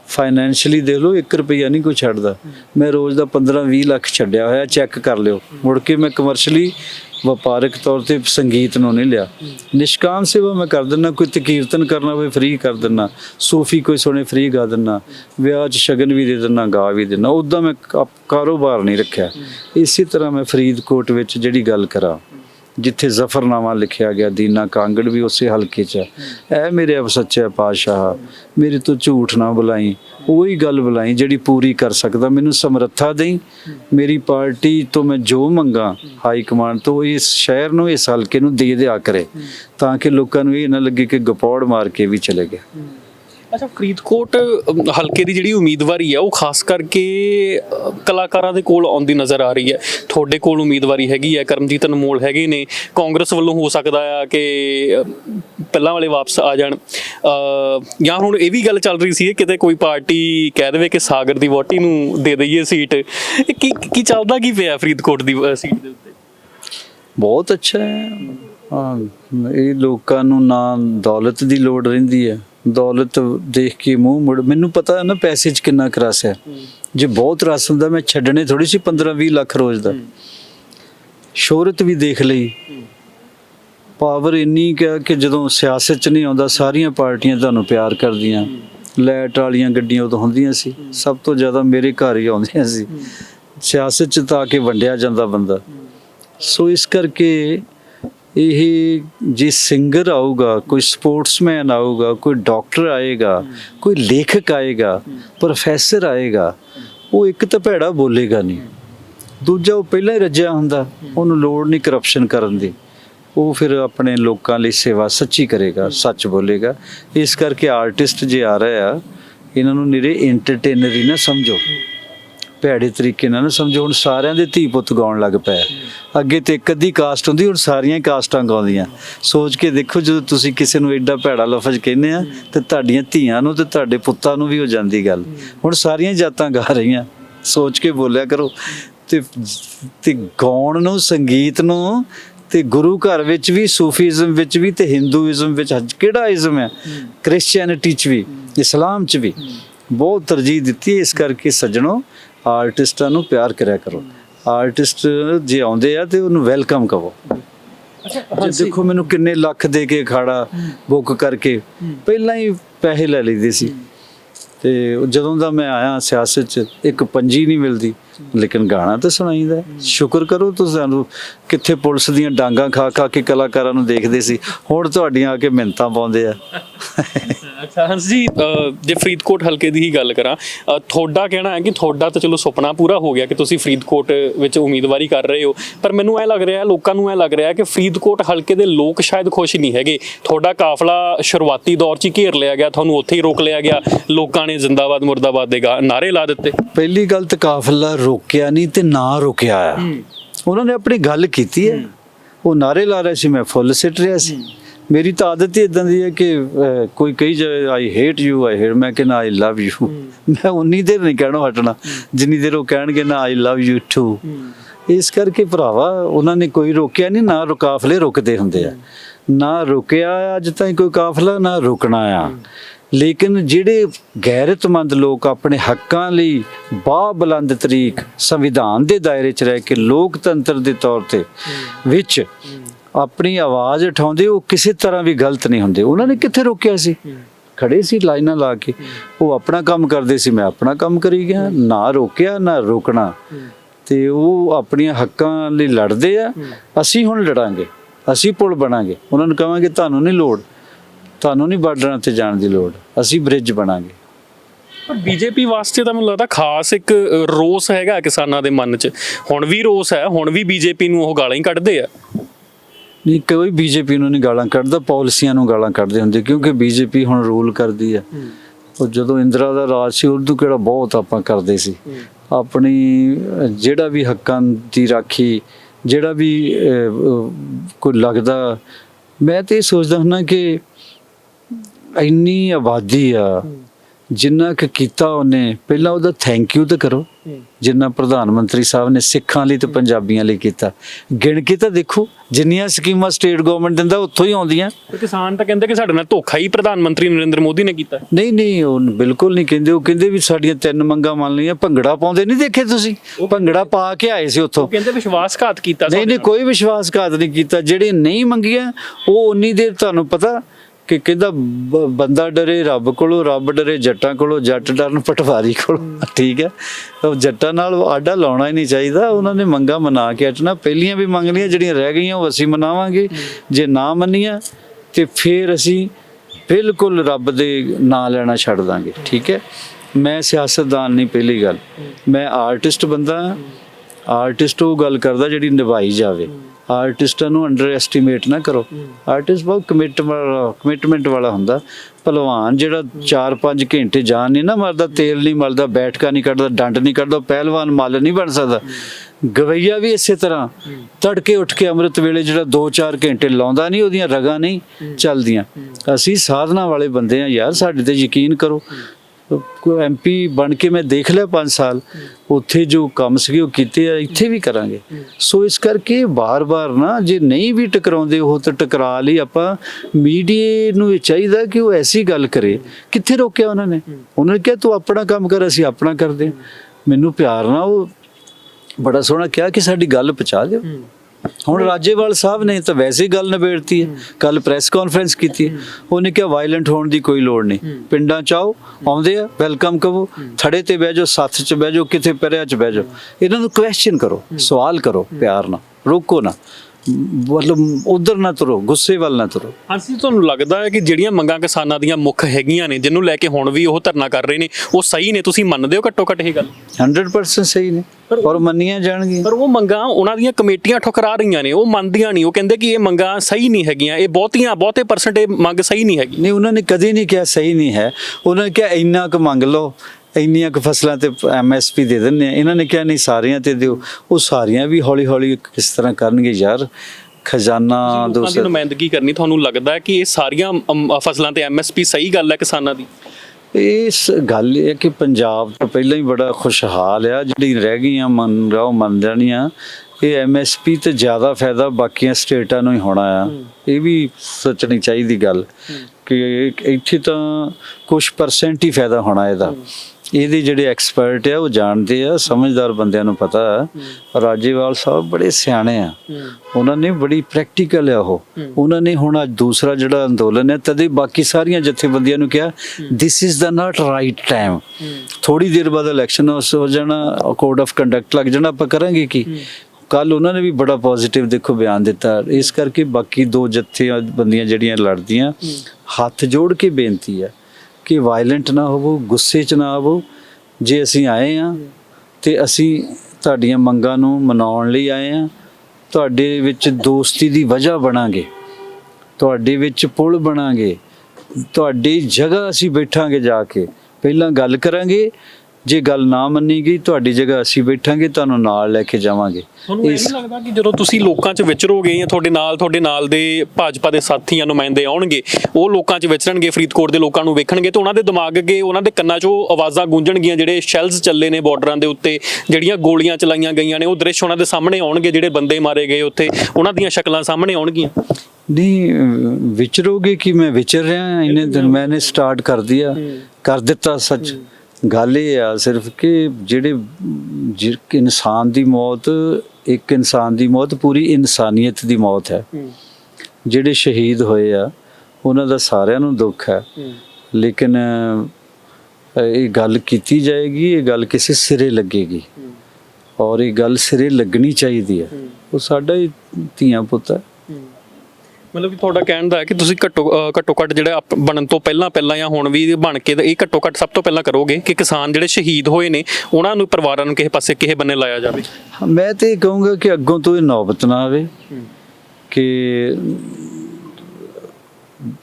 ਫਾਈਨੈਂਸ਼ੀਅਲੀ ਦੇਖ ਲਓ 1 ਰੁਪਈਆ ਨਹੀਂ ਕੋਈ ਛੱਡਦਾ। ਮੈਂ ਰੋਜ਼ ਦਾ 15 20 ਲੱਖ ਛੱਡਿਆ ਹੋਇਆ, ਚੈੱਕ ਕਰ ਲਿਓ। ਮੁੜ ਕੇ ਮੈਂ ਕਮਰਸ਼ਲੀ ਵਪਾਰਕ ਤੌਰ ਤੇ ਸੰਗੀਤ ਨੂੰ ਨਹੀਂ ਲਿਆ। ਨਿਸ਼ਕਾਮ ਸੇਵਾ ਮੈਂ ਕਰ ਦਿੰਦਾ ਕੋਈ ਤਕੀਰਤਨ ਕਰਨਾ ਹੋਵੇ ਫ੍ਰੀ ਕਰ ਦਿੰਦਾ ਸੂਫੀ ਕੋਈ ਸੁਣੇ ਫ੍ਰੀ ਗਾ ਦਿੰਦਾ ਵਿਆਹ 'ਚ ਸ਼ਗਨ ਵੀ ਦੇ ਦਿੰਦਾ ਗਾ ਵੀ ਦਿੰਦਾ ਉਦਾਂ ਮੈਂ ਕਾਰੋਬਾਰ ਨਹੀਂ ਰੱਖਿਆ। ਇਸੇ ਤਰ੍ਹਾਂ ਮੈਂ ਫਰੀਦਕੋਟ ਵਿੱਚ ਜਿਹੜੀ ਗੱਲ ਕਰਾਂ, ਜਿੱਥੇ ਜ਼ਫਰਨਾਮਾ ਲਿਖਿਆ ਗਿਆ, ਦੀਨਾ ਕਾਂਗੜ ਵੀ ਉਸੇ ਹਲਕੇ 'ਚ ਹੈ। ਐ ਮੇਰੇ ਅਬ ਸੱਚੇ ਪਾਤਸ਼ਾਹ, ਮੇਰੇ ਤੋਂ ਝੂਠ ਨਾ ਬੁਲਾਈ। ਉਹੀ ਗੱਲ ਬੁਲਾਈ ਜਿਹੜੀ ਪੂਰੀ ਕਰ ਸਕਦਾ। ਮੈਨੂੰ ਸਮਰੱਥਾ ਦੇਈ। ਮੇਰੀ ਪਾਰਟੀ ਤੋਂ ਮੈਂ ਜੋ ਮੰਗਾ ਹਾਈ ਕਮਾਂਡ ਤੋਂ ਇਸ ਸ਼ਹਿਰ ਨੂੰ, ਇਸ ਹਲਕੇ ਨੂੰ ਦੇ ਦਿਆ ਕਰੇ, ਤਾਂ ਕਿ ਲੋਕਾਂ ਨੂੰ ਇਹ ਨਾ ਲੱਗੇ ਕਿ ਗਪੌੜ ਮਾਰ ਕੇ ਵੀ ਚਲੇ ਗਿਆ। ਅੱਛਾ, ਫਰੀਦਕੋਟ ਹਲਕੇ ਦੀ ਜਿਹੜੀ ਉਮੀਦਵਾਰੀ ਹੈ, ਉਹ ਖਾਸ ਕਰਕੇ ਕਲਾਕਾਰਾਂ ਦੇ ਕੋਲ ਆਉਂਦੀ ਨਜ਼ਰ ਆ ਰਹੀ ਹੈ। ਤੁਹਾਡੇ ਕੋਲ ਉਮੀਦਵਾਰੀ ਹੈਗੀ ਹੈ, ਕਰਮਜੀਤ ਅਨਮੋਲ ਹੈਗੇ ਨੇ। ਕਾਂਗਰਸ ਵੱਲੋਂ ਹੋ ਸਕਦਾ ਆ ਕਿ ਪਹਿਲਾਂ ਵਾਲੇ ਵਾਪਸ ਆ ਜਾਣ। ਜਾਂ ਹੁਣ ਇਹ ਵੀ ਗੱਲ ਚੱਲ ਰਹੀ ਸੀ ਕਿਤੇ ਕੋਈ ਪਾਰਟੀ ਕਹਿ ਦੇਵੇ ਕਿ ਸਾਗਰ ਦੀ ਵੋਟੀ ਨੂੰ ਦੇ ਦਈਏ ਸੀਟ। ਇਹ ਕੀ ਕੀ ਚੱਲਦਾ, ਕੀ ਪਿਆ ਫਰੀਦਕੋਟ ਦੀ ਸੀਟ ਦੇ ਉੱਤੇ? ਬਹੁਤ ਅੱਛਾ ਹੈ, ਇਹ ਲੋਕਾਂ ਨੂੰ ਨਾ ਦੌਲਤ ਦੀ ਲੋੜ ਰਹਿੰਦੀ ਹੈ। ਦੌਲਤ ਦੇਖ ਕੇ ਮੂੰਹ ਮੁੜ ਮੈਨੂੰ ਪਤਾ ਨਾ ਪੈਸੇ 'ਚ ਕਿੰਨਾ ਕੁ ਰਸ ਹੈ। ਜੇ ਬਹੁਤ ਰਸ ਹੁੰਦਾ ਮੈਂ ਛੱਡਣੇ ਥੋੜੀ ਸੀ 15 20 ਲੱਖ ਰੋਜ਼ ਦਾ। ਸ਼ੋਹਰਤ ਵੀ ਦੇਖ ਲਈ। ਪਾਵਰ ਇੰਨੀ ਕਿ ਜਦੋਂ ਸਿਆਸਤ 'ਚ ਨਹੀਂ ਆਉਂਦਾ ਸਾਰੀਆਂ ਪਾਰਟੀਆਂ ਤੁਹਾਨੂੰ ਪਿਆਰ ਕਰਦੀਆਂ। ਲੈਟ ਵਾਲੀਆਂ ਗੱਡੀਆਂ ਉਦੋਂ ਹੁੰਦੀਆਂ ਸੀ। ਸਭ ਤੋਂ ਜ਼ਿਆਦਾ ਮੇਰੇ ਘਰ ਹੀ ਆਉਂਦੀਆਂ ਸੀ। ਸਿਆਸਤ 'ਚ ਤਾਂ ਆ ਕੇ ਵੰਡਿਆ ਜਾਂਦਾ ਬੰਦਾ। ਸੋ ਇਸ ਕਰਕੇ ਇਹ ਜੇ ਸਿੰਗਰ ਆਊਗਾ, ਕੋਈ ਸਪੋਰਟਸਮੈਨ ਆਊਗਾ, ਕੋਈ ਡਾਕਟਰ ਆਏਗਾ, ਕੋਈ ਲੇਖਕ ਆਏਗਾ ਪ੍ਰੋਫੈਸਰ ਆਏਗਾ, ਉਹ ਇੱਕ ਤਾਂ ਭੈੜਾ ਬੋਲੇਗਾ ਨਹੀਂ। ਦੂਜਾ ਉਹ ਪਹਿਲਾਂ ਹੀ ਰੱਜਿਆ ਹੁੰਦਾ, ਉਹਨੂੰ ਲੋੜ ਨਹੀਂ ਕਰਪਸ਼ਨ ਕਰਨ ਦੀ। ਉਹ ਫਿਰ ਆਪਣੇ ਲੋਕਾਂ ਲਈ ਸੇਵਾ ਸੱਚੀ ਕਰੇਗਾ, ਸੱਚ ਬੋਲੇਗਾ। ਇਸ ਕਰਕੇ ਆਰਟਿਸਟ ਜੇ ਆ ਰਹੇ ਆ, ਇਹਨਾਂ ਨੂੰ ਨਿਰੇ ਐਂਟਰਟੇਨਰ ਹੀ ਨਾ ਸਮਝੋ। ਭੈੜੇ ਤਰੀਕੇ ਨਾਲ ਨਾ ਸਮਝੋ, ਹੁਣ ਸਾਰਿਆਂ ਦੇ ਧੀ ਪੁੱਤ ਗਾਉਣ ਲੱਗ ਪਏ। ਅੱਗੇ ਤੇ ਇੱਕ ਅੱਧੀ ਕਾਸਟ ਹੁੰਦੀ, ਹੁਣ ਸਾਰੀਆਂ ਕਾਸਟਾਂ ਗਾਉਂਦੀਆਂ। ਸੋਚ ਕੇ ਦੇਖੋ, ਜਦੋਂ ਤੁਸੀਂ ਕਿਸੇ ਨੂੰ ਐਡਾ ਭੈੜਾ ਲਫ਼ਜ਼ ਕਹਿੰਦੇ ਆ, ਤੇ ਤੁਹਾਡੀਆਂ ਧੀਆਂ ਨੂੰ ਤੇ ਤੁਹਾਡੇ ਪੁੱਤਾਂ ਨੂੰ ਵੀ ਹੋ ਜਾਂਦੀ ਗੱਲ। ਹੁਣ ਸਾਰੀਆਂ ਜਾਤਾਂ ਗਾ ਰਹੀਆਂ। ਸੋਚ ਕੇ ਬੋਲਿਆ ਕਰੋ। ਤੇ ਤੇ ਗਾਉਣ ਨੂੰ, ਸੰਗੀਤ ਨੂੰ, ਤੇ ਗੁਰੂ ਘਰ ਵਿੱਚ ਵੀ, ਸੂਫੀਜ਼ਮ ਵਿੱਚ ਵੀ, ਤੇ ਹਿੰਦੂਇਜ਼ਮ ਵਿੱਚ ਹਜ- ਕਿਹੜਾ ਇਜ਼ਮ ਹੈ ਕ੍ਰਿਸਚੀਅਨਿਟੀ ਚ ਵੀ, ਇਸਲਾਮ ਚ ਵੀ। ਬਹੁਤ ਤਰਜੀਹ ਦਿੱਤੀ ਇਸ ਕਰਕੇ ਸੱਜਣੋ ਆਰਟਿਸਟਾਂ ਨੂੰ ਪਿਆਰ ਕਰਿਆ ਕਰੋ। ਆਰਟਿਸਟ ਜੇ ਆਉਂਦੇ ਆ ਤੇ ਉਹਨੂੰ ਵੈਲਕਮ ਕਹੋ ਜੇ ਦੇਖੋ ਮੈਨੂੰ ਕਿੰਨੇ ਲੱਖ ਦੇ ਕੇ ਅਖਾੜਾ ਬੁੱਕ ਕਰਕੇ ਪਹਿਲਾਂ ਹੀ ਪੈਸੇ ਲੈ ਲਈਦੇ ਸੀ। ਤੇ ਜਦੋਂ ਦਾ ਮੈਂ ਆਇਆ ਸਿਆਸਤ 'ਚ ਇੱਕ ਪੰਜੀ ਨਹੀਂ ਮਿਲਦੀ ਲੇਕਿਨ ਗਾਣਾ ਤਾਂ ਸੁਣਾਈਦਾ ਸ਼ੁਕਰ ਕਰੋ ਤੁਸੀਂ ਸਾਨੂੰ ਕਿੱਥੇ ਪੁਲਿਸ ਦੀਆਂ ਡਾਂਗਾ ਖਾ ਖਾ ਕੇ ਕਲਾਕਾਰਾਂ ਨੂੰ ਦੇਖਦੇ ਸੀ। ਹੁਣ ਤੁਹਾਡੀਆਂ ਆ ਕੇ ਮਿੰਤਾਂ ਪਾਉਂਦੇ ਆ। ਅੱਛਾ ਹੰਸ ਜੀ ਜੇ ਫਰੀਦਕੋਟ ਹਲਕੇ ਦੀ ਹੀ ਗੱਲ ਕਰਾਂ ਤੁਹਾਡਾ ਕਹਿਣਾ ਹੈ ਕਿ ਤੁਹਾਡਾ ਤਾਂ ਚਲੋ ਸੁਪਨਾ ਪੂਰਾ ਹੋ ਗਿਆ ਕਿ ਤੁਸੀਂ ਫਰੀਦਕੋਟ ਵਿੱਚ ਉਮੀਦਵਾਰੀ ਕਰ ਰਹੇ ਹੋ ਪਰ ਮੈਨੂੰ ਐ ਲੱਗ ਰਿਹਾ ਲੋਕਾਂ ਨੂੰ ਐ ਲੱਗ ਰਿਹਾ ਕਿ ਫਰੀਦਕੋਟ ਹਲਕੇ ਦੇ ਲੋਕ ਸ਼ਾਇਦ ਖੁਸ਼ ਨਹੀਂ ਹੈਗੇ। ਤੁਹਾਡਾ ਕਾਫਲਾ ਸ਼ੁਰੂਆਤੀ ਦੌਰ 'ਚ ਹੀ ਘੇਰ ਲਿਆ ਗਿਆ ਤੁਹਾਨੂੰ ਉੱਥੇ ਹੀ ਰੋਕ ਲਿਆ ਗਿਆ ਲੋਕਾਂ ਨੇ ਜ਼ਿੰਦਾਬਾਦ ਮੁਰਦਾਬਾਦ ਦੇ ਗਾ- ਨਾਅਰੇ ਲਾ ਦਿੱਤੇ। ਪਹਿਲੀ ਗੱਲ ਤਾਂ ਕਾਫਲਾ ਰੋਕਿਆ ਨਹੀਂ ਤੇ ਨਾ ਰੁਕਿਆ ਆ। ਉਹਨਾਂ ਨੇ ਆਪਣੀ ਗੱਲ ਕੀਤੀ ਹੈ। ਉਹ ਨਾਰੇ ਲਾ ਰਹੇ ਸੀ ਮੈਂ ਫੁੱਲ ਸਿੱਟ ਰਿਹਾ ਸੀ। ਮੇਰੀ ਤਾਂ ਆਦਤ ਹੀ ਇਦਾਂ ਦੀ ਹੈ ਕਿ ਅਹ, ਕੋਈ ਕਹੀ ਜਾਏ I hate you I hate ਮੈਂ ਕਹਿੰਦਾ ਆਈ ਲਵ ਯੂ ਮੈਂ ਉਨੀ ਦੇਰ ਨਹੀਂ ਕਹਿਣੋਂ ਹਟਣਾ। ਜਿੰਨੀ ਦੇਰ ਉਹ ਕਹਿਣਗੇ ਨਾ ਆਈ ਲਵ ਯੂ ਟੂ ਇਸ ਕਰਕੇ ਭਰਾਵਾ ਉਹਨਾਂ ਨੇ ਕੋਈ ਰੋਕਿਆ ਨਹੀਂ ਨਾ ਰੁਕਾਫਲੇ ਰੁਕਦੇ ਹੁੰਦੇ ਆ। ਨਾ ਰੁਕਿਆ ਅੱਜ ਤਾਈਂ ਕੋਈ ਕਾਫਲਾ ਨਾ ਰੁਕਣਾ ਆ। ਲੇਕਿਨ ਜਿਹੜੇ ਗੈਰਤਮੰਦ ਲੋਕ ਆਪਣੇ ਹੱਕਾਂ ਲਈ ਬਾਹ ਬੁਲੰਦ ਤਰੀਕ ਸੰਵਿਧਾਨ ਦੇ ਦਾਇਰੇ 'ਚ ਰਹਿ ਕੇ ਲੋਕਤੰਤਰ ਦੇ ਤੌਰ ਤੇ ਵਿੱਚ ਆਪਣੀ ਆਵਾਜ਼ ਉਠਾਉਂਦੇ ਉਹ ਕਿਸੇ ਤਰ੍ਹਾਂ ਵੀ ਗਲਤ ਨਹੀਂ ਹੁੰਦੇ। ਉਹਨਾਂ ਨੇ ਕਿੱਥੇ ਰੋਕਿਆ ਸੀ? ਖੜੇ ਸੀ ਲਾਈਨਾਂ ਲਾ ਕੇ। ਉਹ ਆਪਣਾ ਕੰਮ ਕਰਦੇ ਸੀ ਮੈਂ ਆਪਣਾ ਕੰਮ ਕਰੀ ਗਿਆ। ਨਾ ਰੋਕਿਆ ਨਾ ਰੋਕਣਾ। ਤੇ ਉਹ ਆਪਣੀਆਂ ਹੱਕਾਂ ਲਈ ਲੜਦੇ ਆ। ਅਸੀਂ ਹੁਣ ਲੜਾਂਗੇ। ਅਸੀਂ ਪੁਲ ਬਣਾਂਗੇ। ਉਹਨਾਂ ਨੂੰ ਕਹਾਂਗੇ ਤੁਹਾਨੂੰ ਨਹੀਂ ਲੋੜ। ਤੁਹਾਨੂੰ ਨਹੀਂ ਬਾਰਡਰਾਂ ਤੇ ਜਾਣ ਦੀ ਲੋੜ। ਅਸੀਂ ਬ੍ਰਿਜ ਬਣਾਂਗੇ। ਪਰ ਬੀਜੇਪੀ ਵਾਸਤੇ ਤਾਂ ਮੈਨੂੰ ਲੱਗਦਾ ਖਾਸ ਇੱਕ ਰੋਸ ਹੈਗਾ ਕਿਸਾਨਾਂ ਦੇ ਮਨ 'ਚ। ਹੁਣ ਵੀ ਰੋਸ ਹੈ ਹੁਣ ਵੀ ਬੀਜੇਪੀ ਨੂੰ ਉਹ ਗਾਲਾਂ ਹੀ ਕੱਢਦੇ ਆ। ਨਹੀਂ ਕੋਈ ਬੀਜੇਪੀ ਨੂੰ ਨਹੀਂ ਗਾਲਾਂ ਕੱਢਦਾ ਪਾਲਿਸੀਆਂ ਨੂੰ ਗਾਲਾਂ ਕੱਢਦੇ ਹੁੰਦੇ ਕਿਉਂਕਿ ਬੀਜੇਪੀ ਹੁਣ ਰੂਲ ਕਰਦੀ ਹੈ। ਉਹ ਜਦੋਂ ਇੰਦਰਾ ਦਾ ਰਾਜ ਸੀ ਉਦੋਂ ਕਿਹੜਾ ਬਹੁਤ ਆਪਾਂ ਕਰਦੇ ਸੀ। ਆਪਣੀ ਜਿਹੜਾ ਵੀ ਹੱਕਾਂ ਦੀ ਰਾਖੀ ਜਿਹੜਾ ਵੀ ਕੋਈ ਲੱਗਦਾ ਮੈਂ ਤੇ ਇਹ ਸੋਚਦਾ ਹੁੰਦਾ ਕਿ ਇੰਨੀ ਆਬਾਦੀ ਆ ਜਿੰਨਾ ਕਿ ਕੀਤਾ ਉਹਨੇ ਪਹਿਲਾਂ ਉਹਦਾ ਥੈਂਕ ਯੂ ਤਾਂ ਕਰੋ। ਜਿੰਨਾ ਪ੍ਰਧਾਨ ਮੰਤਰੀ ਸਾਹਿਬ ਨੇ ਸਿੱਖਾਂ ਲਈ ਤੇ ਪੰਜਾਬੀਆਂ ਲਈ ਕੀਤਾ। ਗਿਣ ਕੇ ਤਾਂ ਦੇਖੋ ਜਿੰਨੀਆਂ ਸਕੀਮਾਂ ਸਟੇਟ ਗਵਰਨਮੈਂਟ ਦਿੰਦਾ ਉੱਥੋਂ ਹੀ ਆਉਂਦੀਆਂ। ਕਿਸਾਨ ਤਾਂ ਕਹਿੰਦੇ ਕਿ ਸਾਡੇ ਨਾਲ ਧੋਖਾ ਹੀ ਪ੍ਰਧਾਨ ਮੰਤਰੀ ਨਰਿੰਦਰ ਮੋਦੀ ਨੇ ਕੀਤਾ। ਨਹੀਂ ਨਹੀਂ ਉਹ ਬਿਲਕੁਲ ਨਹੀਂ ਕਹਿੰਦੇ। ਉਹ ਕਹਿੰਦੇ ਵੀ ਸਾਡੀਆਂ ਤਿੰਨ ਮੰਗਾਂ ਮੰਨ ਲਈਆਂ। ਭੰਗੜਾ ਪਾਉਂਦੇ ਨਹੀਂ ਦੇਖੇ ਤੁਸੀਂ? ਭੰਗੜਾ ਪਾ ਕੇ ਆਏ ਸੀ ਉੱਥੋਂ। ਕਹਿੰਦੇ ਵਿਸ਼ਵਾਸਘਾਤ ਕੀਤਾ ਨਹੀਂ ਨਹੀਂ ਕੋਈ ਵਿਸ਼ਵਾਸਘਾਤ ਨਹੀਂ ਕੀਤਾ। ਜਿਹੜੇ ਨਹੀਂ ਮੰਗੀਆਂ ਉਹ ਉਨੀ ਦੇਰ ਤੁਹਾਨੂੰ ਪਤਾ ਕਿ ਕਹਿੰਦਾ ਬੰਦਾ ਡਰੇ ਰੱਬ ਕੋਲੋਂ ਰੱਬ ਡਰੇ ਜੱਟਾਂ ਕੋਲੋਂ ਜੱਟ ਡਰਨ ਪਟਵਾਰੀ ਕੋਲੋਂ। ਠੀਕ ਹੈ। ਉਹ ਜੱਟਾਂ ਨਾਲ ਆਡਾ ਲਾਉਣਾ ਹੀ ਨਹੀਂ ਚਾਹੀਦਾ। ਉਹਨਾਂ ਨੇ ਮੰਗਾ ਮਨਾ ਕੇ ਹਟਣਾ। ਪਹਿਲੀਆਂ ਵੀ ਮੰਗ ਲਈਆਂ ਜਿਹੜੀਆਂ ਰਹਿ ਗਈਆਂ ਉਹ ਅਸੀਂ ਮਨਾਵਾਂਗੇ। ਜੇ ਨਾ ਮੰਨੀਆਂ ਤੇ ਫਿਰ ਅਸੀਂ ਬਿਲਕੁਲ ਰੱਬ ਦੇ ਨਾਂ ਲੈਣਾ ਛੱਡ ਦਾਂਗੇ। ਠੀਕ ਹੈ। ਮੈਂ ਸਿਆਸਤਦਾਨ ਨਹੀਂ ਪਹਿਲੀ ਗੱਲ। ਮੈਂ ਆਰਟਿਸਟ ਬੰਦਾ। ਆਰਟਿਸਟ ਉਹ ਗੱਲ ਕਰਦਾ ਜਿਹੜੀ ਨਿਭਾਈ ਜਾਵੇ। ਆਰਟਿਸਟਾਂ ਨੂੰ ਅੰਡਰ ਐਸਟੀਮੇਟ ਨਾ ਕਰੋ। ਆਰਟਿਸਟ ਬਹੁਤ ਕਮਿਟ ਕਮਿਟਮੈਂਟ ਵਾਲਾ ਹੁੰਦਾ। ਪਹਿਲਵਾਨ ਜਿਹੜਾ 4-5 ਘੰਟੇ ਜਾਨ ਨਹੀਂ ਨਾ ਮਰਦਾ ਤੇਲ ਨਹੀਂ ਮਲਦਾ ਬੈਠਕਾ ਨਹੀਂ ਕੱਢਦਾ ਡੰਡ ਨਹੀਂ ਕੱਢਦਾ ਪਹਿਲਵਾਨ ਮੱਲ ਨਹੀਂ ਬਣ ਸਕਦਾ। ਗਵਈਆ ਵੀ ਇਸੇ ਤਰ੍ਹਾਂ। ਤੜਕੇ ਉੱਠ ਕੇ ਅੰਮ੍ਰਿਤ ਵੇਲੇ ਜਿਹੜਾ 2-4 ਘੰਟੇ ਲਾਉਂਦਾ ਨਹੀਂ ਉਹਦੀਆਂ ਰਗਾਂ ਨਹੀਂ ਚੱਲਦੀਆਂ। ਅਸੀਂ ਸਾਧਨਾ ਵਾਲੇ ਬੰਦੇ ਆ ਯਾਰ ਸਾਡੇ ਤੇ ਯਕੀਨ ਕਰੋ। ਕੋਈ ਐਮਪੀ ਬਣ ਕੇ ਮੈਂ ਦੇਖ ਲਿਆ 5 ਸਾਲ, ਉੱਥੇ ਜੋ ਕੰਮ ਸੀਗੇ ਉਹ ਕੀਤੇ ਆ, ਇੱਥੇ ਵੀ ਕਰਾਂਗੇ। ਸੋ ਇਸ ਕਰਕੇ ਬਾਰ-ਬਾਰ ਨਾ ਜੇ ਨਹੀਂ ਵੀ ਟਕਰਾਉਂਦੇ ਉਹ ਤਾਂ ਟਕਰਾ ਲਈ ਆਪਾਂ ਮੀਡੀਏ ਨੂੰ ਇਹ ਚਾਹੀਦਾ ਕਿ ਉਹ ਐਸੀ ਗੱਲ ਕਰੇ। ਕਿੱਥੇ ਰੋਕਿਆ ਉਹਨਾਂ ਨੇ? ਉਹਨਾਂ ਨੇ ਕਿਹਾ, ਤੂੰ ਆਪਣਾ ਕੰਮ ਕਰ, ਅਸੀਂ ਆਪਣਾ ਕਰਦੇ ਹਾਂ। ਮੈਨੂੰ ਪਿਆਰ ਨਾਲ ਉਹ ਬੜਾ ਸੋਹਣਾ ਕਿਹਾ ਕਿ ਸਾਡੀ ਗੱਲ ਪਹੁੰਚਾ ਦਿਓ। ਹੁਣ ਰਾਜੇਵਾਲ ਸਾਹਿਬ ਨੇ ਤਾਂ ਵੈਸੇ ਹੀ ਗੱਲ ਨਿਬੇੜਤੀ ਹੈ। ਕੱਲ ਪ੍ਰੈਸ ਕਾਨਫਰੰਸ ਕੀਤੀ ਹੈ। ਉਹਨੇ ਕਿਹਾ ਵਾਇਲੈਂਟ ਹੋਣ ਦੀ ਕੋਈ ਲੋੜ ਨਹੀਂ। ਪਿੰਡਾਂ ਚ ਆਓ ਆਉਂਦੇ ਆ ਵੈਲਕਮ ਕਹੋ ਥੜੇ ਤੇ ਬਹਿ ਜਾਓ ਸੱਥ ਚ ਬਹਿ ਜਾਓ ਕਿਤੇ ਪਰਿਆ ਚ ਬਹਿ ਜਾਓ। ਇਹਨਾਂ ਨੂੰ ਕੁਐਸਚਨ ਕਰੋ ਸਵਾਲ ਕਰੋ ਪਿਆਰ ਨਾਲ। ਰੋਕੋ ਨਾ। ਮਤਲਬ ਉਧਰ ਨਾ ਤੁਰੋ ਗੁੱਸੇ ਵੱਲ ਨਾ ਤੁਰੋ। ਹਾਂਜੀ ਤੁਹਾਨੂੰ ਲੱਗਦਾ ਹੈ ਕਿ ਜਿਹੜੀਆਂ ਮੰਗਾਂ ਕਿਸਾਨਾਂ ਦੀਆਂ ਮੁੱਖ ਹੈਗੀਆਂ ਨੇ ਜਿਹਨੂੰ ਲੈ ਕੇ ਹੁਣ ਵੀ ਉਹ ਧਰਨਾ ਕਰ ਰਹੇ ਨੇ ਉਹ ਸਹੀ ਨੇ? ਤੁਸੀਂ ਮੰਨਦੇ ਹੋ ਘੱਟੋ ਘੱਟ ਇਹ ਗੱਲ? 100% ਸਹੀ ਨੇ ਔਰ ਮੰਨੀਆਂ ਜਾਣਗੀਆਂ। ਪਰ ਉਹ ਮੰਗਾਂ ਉਹਨਾਂ ਦੀਆਂ ਕਮੇਟੀਆਂ ਠੁਕਰਾ ਰਹੀਆਂ ਨੇ ਉਹ ਮੰਨਦੀਆਂ ਨਹੀਂ। ਉਹ ਕਹਿੰਦੇ ਕਿ ਇਹ ਮੰਗਾਂ ਸਹੀ ਨਹੀਂ ਹੈਗੀਆਂ ਇਹ ਬਹੁਤੀਆਂ ਬਹੁਤੇ ਪਰਸੈਂਟ ਇਹ ਮੰਗ ਸਹੀ ਨਹੀਂ ਹੈਗੀ। ਨਹੀਂ ਉਹਨਾਂ ਨੇ ਕਦੇ ਨਹੀਂ ਕਿਹਾ ਸਹੀ ਨਹੀਂ ਹੈ। ਉਹਨਾਂ ਨੇ ਕਿਹਾ ਇੰਨਾ ਕੁ ਮੰਗ ਲਓ ਇੰਨੀਆਂ ਕੁ ਫਸਲਾਂ ਤੇ ਐਮਐਸਪੀ ਦੇ ਦਿੰਦੇ ਆ। ਇਹਨਾਂ ਨੇ ਕਿਹਾ ਨਹੀਂ ਸਾਰੀਆਂ ਤੇ ਦਿਓ। ਉਹ ਸਾਰੀਆਂ ਵੀ ਹੌਲੀ ਹੌਲੀ ਕਿਸ ਤਰ੍ਹਾਂ ਕਰਨਗੇ ਯਾਰ? ਖਜ਼ਾਨਾ ਲੋਕਾਂ ਦੀ ਦੂਸਰਾ ਨੁਮਾਇੰਦਗੀ ਕਰਨੀ ਤੁਹਾਨੂੰ ਲੱਗਦਾ ਹੈ ਕਿ ਇਹ ਸਾਰੀਆਂ ਫਸਲਾਂ ਤੇ ਐਮਐਸਪੀ ਸਹੀ ਗੱਲ ਹੈ ਕਿਸਾਨਾਂ ਦੀ? ਇਸ ਗੱਲ ਇਹ ਕਿ ਪੰਜਾਬ ਤਾਂ ਪਹਿਲਾਂ ਹੀ ਬੜਾ ਖੁਸ਼ਹਾਲ ਆ। ਜਿਹੜੀ ਰਹਿ ਗਈਆਂ ਮੰਨ ਰਾਓ ਮੰਨ ਜਾਣੀਆਂ ਇਹ ਐਮਐਸਪੀ ਤੇ ਜ਼ਿਆਦਾ ਫਾਇਦਾ ਬਾਕੀਆਂ ਸਟੇਟਾਂ ਨੂੰ ਹੀ ਹੋਣਾ ਆ। ਇਹ ਵੀ ਸੋਚਣੀ ਚਾਹੀਦੀ ਗੱਲ ਕਿ ਇੱਥੇ ਤਾਂ ਕੁਝ ਪਰਸੈਂਟ ਹੀ ਫਾਇਦਾ ਹੋਣਾ ਇਹਦਾ। ਇਹਦੇ ਜਿਹੜੇ ਐਕਸਪਰਟ ਆ ਉਹ ਜਾਣਦੇ ਆ ਸਮਝਦਾਰ ਬੰਦਿਆਂ ਨੂੰ ਪਤਾ ਆ। ਰਾਜੇਵਾਲ ਸਾਹਿਬ ਬੜੇ ਸਿਆਣੇ ਆ। ਉਹਨਾਂ ਨੇ ਬੜੀ ਪ੍ਰੈਕਟੀਕਲ ਆ ਉਹ। ਉਹਨਾਂ ਨੇ ਹੁਣ ਅੱਜ ਦੂਸਰਾ ਜਿਹੜਾ ਅੰਦੋਲਨ ਹੈ ਤਦੇ ਬਾਕੀ ਸਾਰੀਆਂ ਜਥੇਬੰਦੀਆਂ ਨੂੰ ਕਿਹਾ this is the not right time ਥੋੜੀ ਦੇਰ ਬਾਅਦ ਇਲੈਕਸ਼ਨ ਹੋ ਜਾਣਾ ਕੋਡ ਆਫ ਕੰਡਕਟ ਲੱਗ ਜਾਣਾ ਆਪਾਂ ਕਰਾਂਗੇ ਕੀ? ਕੱਲ ਉਹਨਾਂ ਨੇ ਵੀ ਬੜਾ ਪੋਜ਼ਿਟਿਵ ਦੇਖੋ ਬਿਆਨ ਦਿੱਤਾ। ਇਸ ਕਰਕੇ ਬਾਕੀ ਦੋ ਜਥੇਬੰਦੀਆਂ ਜਿਹੜੀਆਂ ਲੜਦੀਆਂ ਹੱਥ ਜੋੜ ਕੇ ਬੇਨਤੀ ਹੈ ਕਿ ਵਾਇਲੈਂਟ ਨਾ ਹੋਵੋ, ਗੁੱਸੇ 'ਚ ਨਾ ਆਵੋ। ਜੇ ਅਸੀਂ ਆਏ ਆ, ਤੇ ਅਸੀਂ ਤੁਹਾਡੀਆਂ ਮੰਗਾਂ ਨੂੰ ਮਨਾਉਣ ਲਈ ਆਏ ਆ, ਤੁਹਾਡੇ ਵਿੱਚ ਦੋਸਤੀ ਦੀ ਵਜ੍ਹਾ ਬਣਾਂਗੇ। ਤੁਹਾਡੇ ਵਿੱਚ ਪੁਲ ਬਣਾਂਗੇ। ਤੁਹਾਡੀ ਜਗ੍ਹਾ ਅਸੀਂ ਬੈਠਾਂਗੇ ਜਾ ਕੇ। ਪਹਿਲਾਂ ਗੱਲ ਕਰਾਂਗੇ ਜੇ ਗੱਲ ਨਾ ਮੰਨੀ ਗਈ ਤੁਹਾਡੀ ਜਗ੍ਹਾ ਅਸੀਂ ਬੈਠਾਂਗੇ ਤੁਹਾਨੂੰ ਨਾਲ ਲੈ ਕੇ ਜਾਵਾਂਗੇ। ਤੁਹਾਨੂੰ ਇਹ ਨਹੀਂ ਲੱਗਦਾ ਕਿ ਜਦੋਂ ਤੁਸੀਂ ਲੋਕਾਂ 'ਚ ਵਿਚਰੋਗੇ ਜਾਂ ਤੁਹਾਡੇ ਨਾਲ ਤੁਹਾਡੇ ਨਾਲ ਦੇ ਭਾਜਪਾ ਦੇ ਸਾਥੀਆਂ ਨੁਮਾਇੰਦੇ ਆਉਣਗੇ ਉਹ ਲੋਕਾਂ 'ਚ ਵਿਚਰਨਗੇ ਫਰੀਦਕੋਟ ਦੇ ਲੋਕਾਂ ਨੂੰ ਵੇਖਣਗੇ ਤੇ ਉਹਨਾਂ ਦੇ ਦਿਮਾਗ ਅੱਗੇ ਉਹਨਾਂ ਦੇ ਕੰਨਾਂ 'ਚੋਂ ਆਵਾਜ਼ਾਂ ਗੂੰਜਣਗੀਆਂ ਜਿਹੜੇ ਸ਼ੈਲਸ ਚੱਲੇ ਨੇ ਬਾਰਡਰਾਂ ਦੇ ਉੱਤੇ ਜਿਹੜੀਆਂ ਗੋਲੀਆਂ ਚਲਾਈਆਂ ਗਈਆਂ ਨੇ ਉਹ ਦ੍ਰਿਸ਼ ਉਹਨਾਂ ਦੇ ਸਾਹਮਣੇ ਆਉਣਗੇ ਜਿਹੜੇ ਬੰਦੇ ਮਾਰੇ ਗਏ ਉੱਥੇ ਉਹਨਾਂ ਦੀਆਂ ਸ਼ਕਲਾਂ ਸਾਹਮਣੇ ਆਉਣਗੀਆਂ। ਨਹੀਂ ਵਿਚਰੋਗੇ ਕਿ ਮੈਂ ਵਿਚਰ ਰਿਹਾ ਇੰਨੇ ਦਿਨ ਮੈंने ਸਟਾਰਟ ਕਰ ਦਿਆ ਕਰ ਦਿੱਤਾ ਸੱਚ। ਗੱਲ ਇਹ ਆ ਸਿਰਫ ਕਿ ਜਿਹੜੇ ਇਨਸਾਨ ਦੀ ਮੌਤ ਇੱਕ ਇਨਸਾਨ ਦੀ ਮੌਤ ਪੂਰੀ ਇਨਸਾਨੀਅਤ ਦੀ ਮੌਤ ਹੈ। ਜਿਹੜੇ ਸ਼ਹੀਦ ਹੋਏ ਆ ਉਹਨਾਂ ਦਾ ਸਾਰਿਆਂ ਨੂੰ ਦੁੱਖ ਹੈ। ਲੇਕਿਨ ਇਹ ਗੱਲ ਕੀਤੀ ਜਾਏਗੀ ਇਹ ਗੱਲ ਕਿਸੇ ਸਿਰੇ ਲੱਗੇਗੀ। ਔਰ ਇਹ ਗੱਲ ਸਿਰੇ ਲੱਗਣੀ ਚਾਹੀਦੀ ਹੈ। ਉਹ ਸਾਡਾ ਹੀ ਧੀਆਂ ਪੁੱਤ ਹੈ। ਮਤਲਬ ਕਿ ਤੁਹਾਡਾ ਕਹਿਣ ਦਾ ਹੈ ਕਿ ਤੁਸੀਂ ਘੱਟੋ ਅਹ ਘੱਟੋ ਘੱਟ ਜਿਹੜੇ ਆਪ- ਬਣਨ ਤੋਂ ਪਹਿਲਾਂ ਪਹਿਲਾਂ ਜਾਂ ਹੁਣ ਵੀ ਬਣ ਕੇ ਤਾਂ ਇਹ ਘੱਟੋ ਘੱਟ ਸਭ ਤੋਂ ਪਹਿਲਾਂ ਕਰੋਗੇ ਕਿ ਕਿਸਾਨ ਜਿਹੜੇ ਸ਼ਹੀਦ ਹੋਏ ਨੇ ਉਹਨਾਂ ਨੂੰ ਪਰਿਵਾਰਾਂ ਨੂੰ ਕਿਸੇ ਪਾਸੇ ਕਿਸੇ ਬੰਨੇ ਲਾਇਆ ਜਾਵੇ? ਮੈਂ ਤੇ ਇਹ ਕਹੂੰਗਾ ਕਿ ਅੱਗੋਂ ਤੋਂ ਇਹ ਨੌਬਤ ਨਾ ਆਵੇ ਕਿ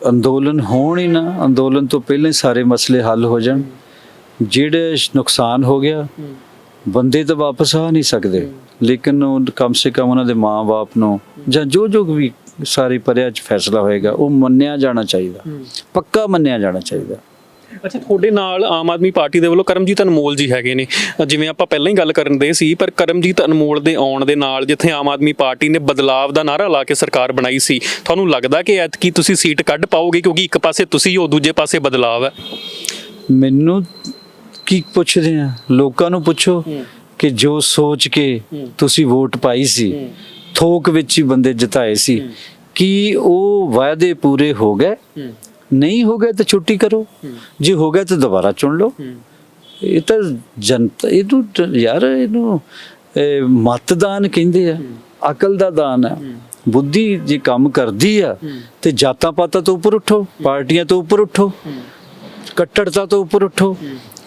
ਅੰਦੋਲਨ ਹੋਣ ਹੀ ਨਾ ਅੰਦੋਲਨ ਤੋਂ ਪਹਿਲਾਂ ਹੀ ਸਾਰੇ ਮਸਲੇ ਹੱਲ ਹੋ ਜਾਣ। ਜਿਹੜੇ ਸ਼- ਨੁਕਸਾਨ ਹੋ ਗਿਆ ਬੰਦੇ ਤਾਂ ਵਾਪਸ ਆ ਨਹੀਂ ਸਕਦੇ ਲੇਕਿਨ ਉਹ ਕਮ ਸੇ ਕਮ ਉਹਨਾਂ ਦੇ ਮਾਂ-ਬਾਪ ਨੂੰ ਜਾਂ ਜੋ ਜੋ ਵੀ ਸਾਰੀ ਪਰਿਆ ਚ ਫੈਸਲਾ ਹੋਏਗਾ ਉਹ ਮੰਨਿਆ ਜਾਣਾ ਚਾਹੀਦਾ। ਪੱਕਾ ਮੰਨਿਆ ਜਾਣਾ ਚਾਹੀਦਾ। ਅੱਛਾ ਤੁਹਾਡੇ ਨਾਲ ਆਮ ਆਦਮੀ ਪਾਰਟੀ ਦੇ ਵੱਲੋਂ ਕਰਮਜੀਤ ਅਨਮੋਲ ਜੀ ਹੈਗੇ ਨੇ। ਜਿਵੇਂ ਆਪਾਂ ਪਹਿਲਾਂ ਹੀ ਗੱਲ ਕਰਨ ਦੇ ਸੀ ਪਰ ਕਰਮਜੀਤ ਅਨਮੋਲ ਦੇ ਆਉਣ ਦੇ ਨਾਲ ਜਿੱਥੇ ਆਮ ਆਦਮੀ ਪਾਰਟੀ ਨੇ ਬਦਲਾਵ ਦਾ ਨਾਰਾ ਲਾ ਕੇ ਸਰਕਾਰ ਬਣਾਈ ਸੀ ਤੁਹਾਨੂੰ ਲੱਗਦਾ ਕਿ ਐਤਕੀ ਤੁਸੀਂ ਸੀਟ ਕੱਢ ਪਾਓਗੇ ਕਿਉਂਕਿ ਇੱਕ ਪਾਸੇ ਤੁਸੀਂ ਹੋ ਦੂਜੇ ਪਾਸੇ ਬਦਲਾਵ ਹੈ? ਮੈਨੂੰ ਕੀ ਪੁੱਛਦੇ ਆ? ਲੋਕਾਂ ਨੂੰ ਪੁੱਛੋ ਕਿ ਜੋ ਸੋਚ ਕੇ ਤੁਸੀਂ ਵੋਟ ਪਾਈ ਸੀ ਥੋਕ ਵਿੱਚ ਹੀ ਬੰਦੇ ਜਿਤਾਏ ਸੀ। ਕੀ ਉਹ ਵਾਅਦੇ ਪੂਰੇ ਹੋ ਗਏ? ਨਹੀਂ ਹੋ ਗਏ ਤਾਂ ਛੁੱਟੀ ਕਰੋ। ਜੇ ਹੋ ਗਏ ਤਾਂ ਦੁਬਾਰਾ ਚੁਣ ਲਓ। ਇਹ ਤਾਂ ਜਨਤਾ ਇਹਨੂੰ ਯਾਰ ਇਹਨੂੰ ਇਹ ਮਤਦਾਨ ਕਹਿੰਦੇ ਆ। ਅਕਲ ਦਾ ਦਾਨ ਹੈ। ਬੁੱਧੀ ਜੇ ਕੰਮ ਕਰਦੀ ਆ ਤੇ ਜਾਤਾਂ ਪਾਤਾਂ ਤੋਂ ਉੱਪਰ ਉੱਠੋ ਪਾਰਟੀਆਂ ਤੋਂ ਉੱਪਰ ਉੱਠੋ। ਕੱਟੜਤਾ ਤੋਂ ਉੱਪਰ ਉੱਠੋ।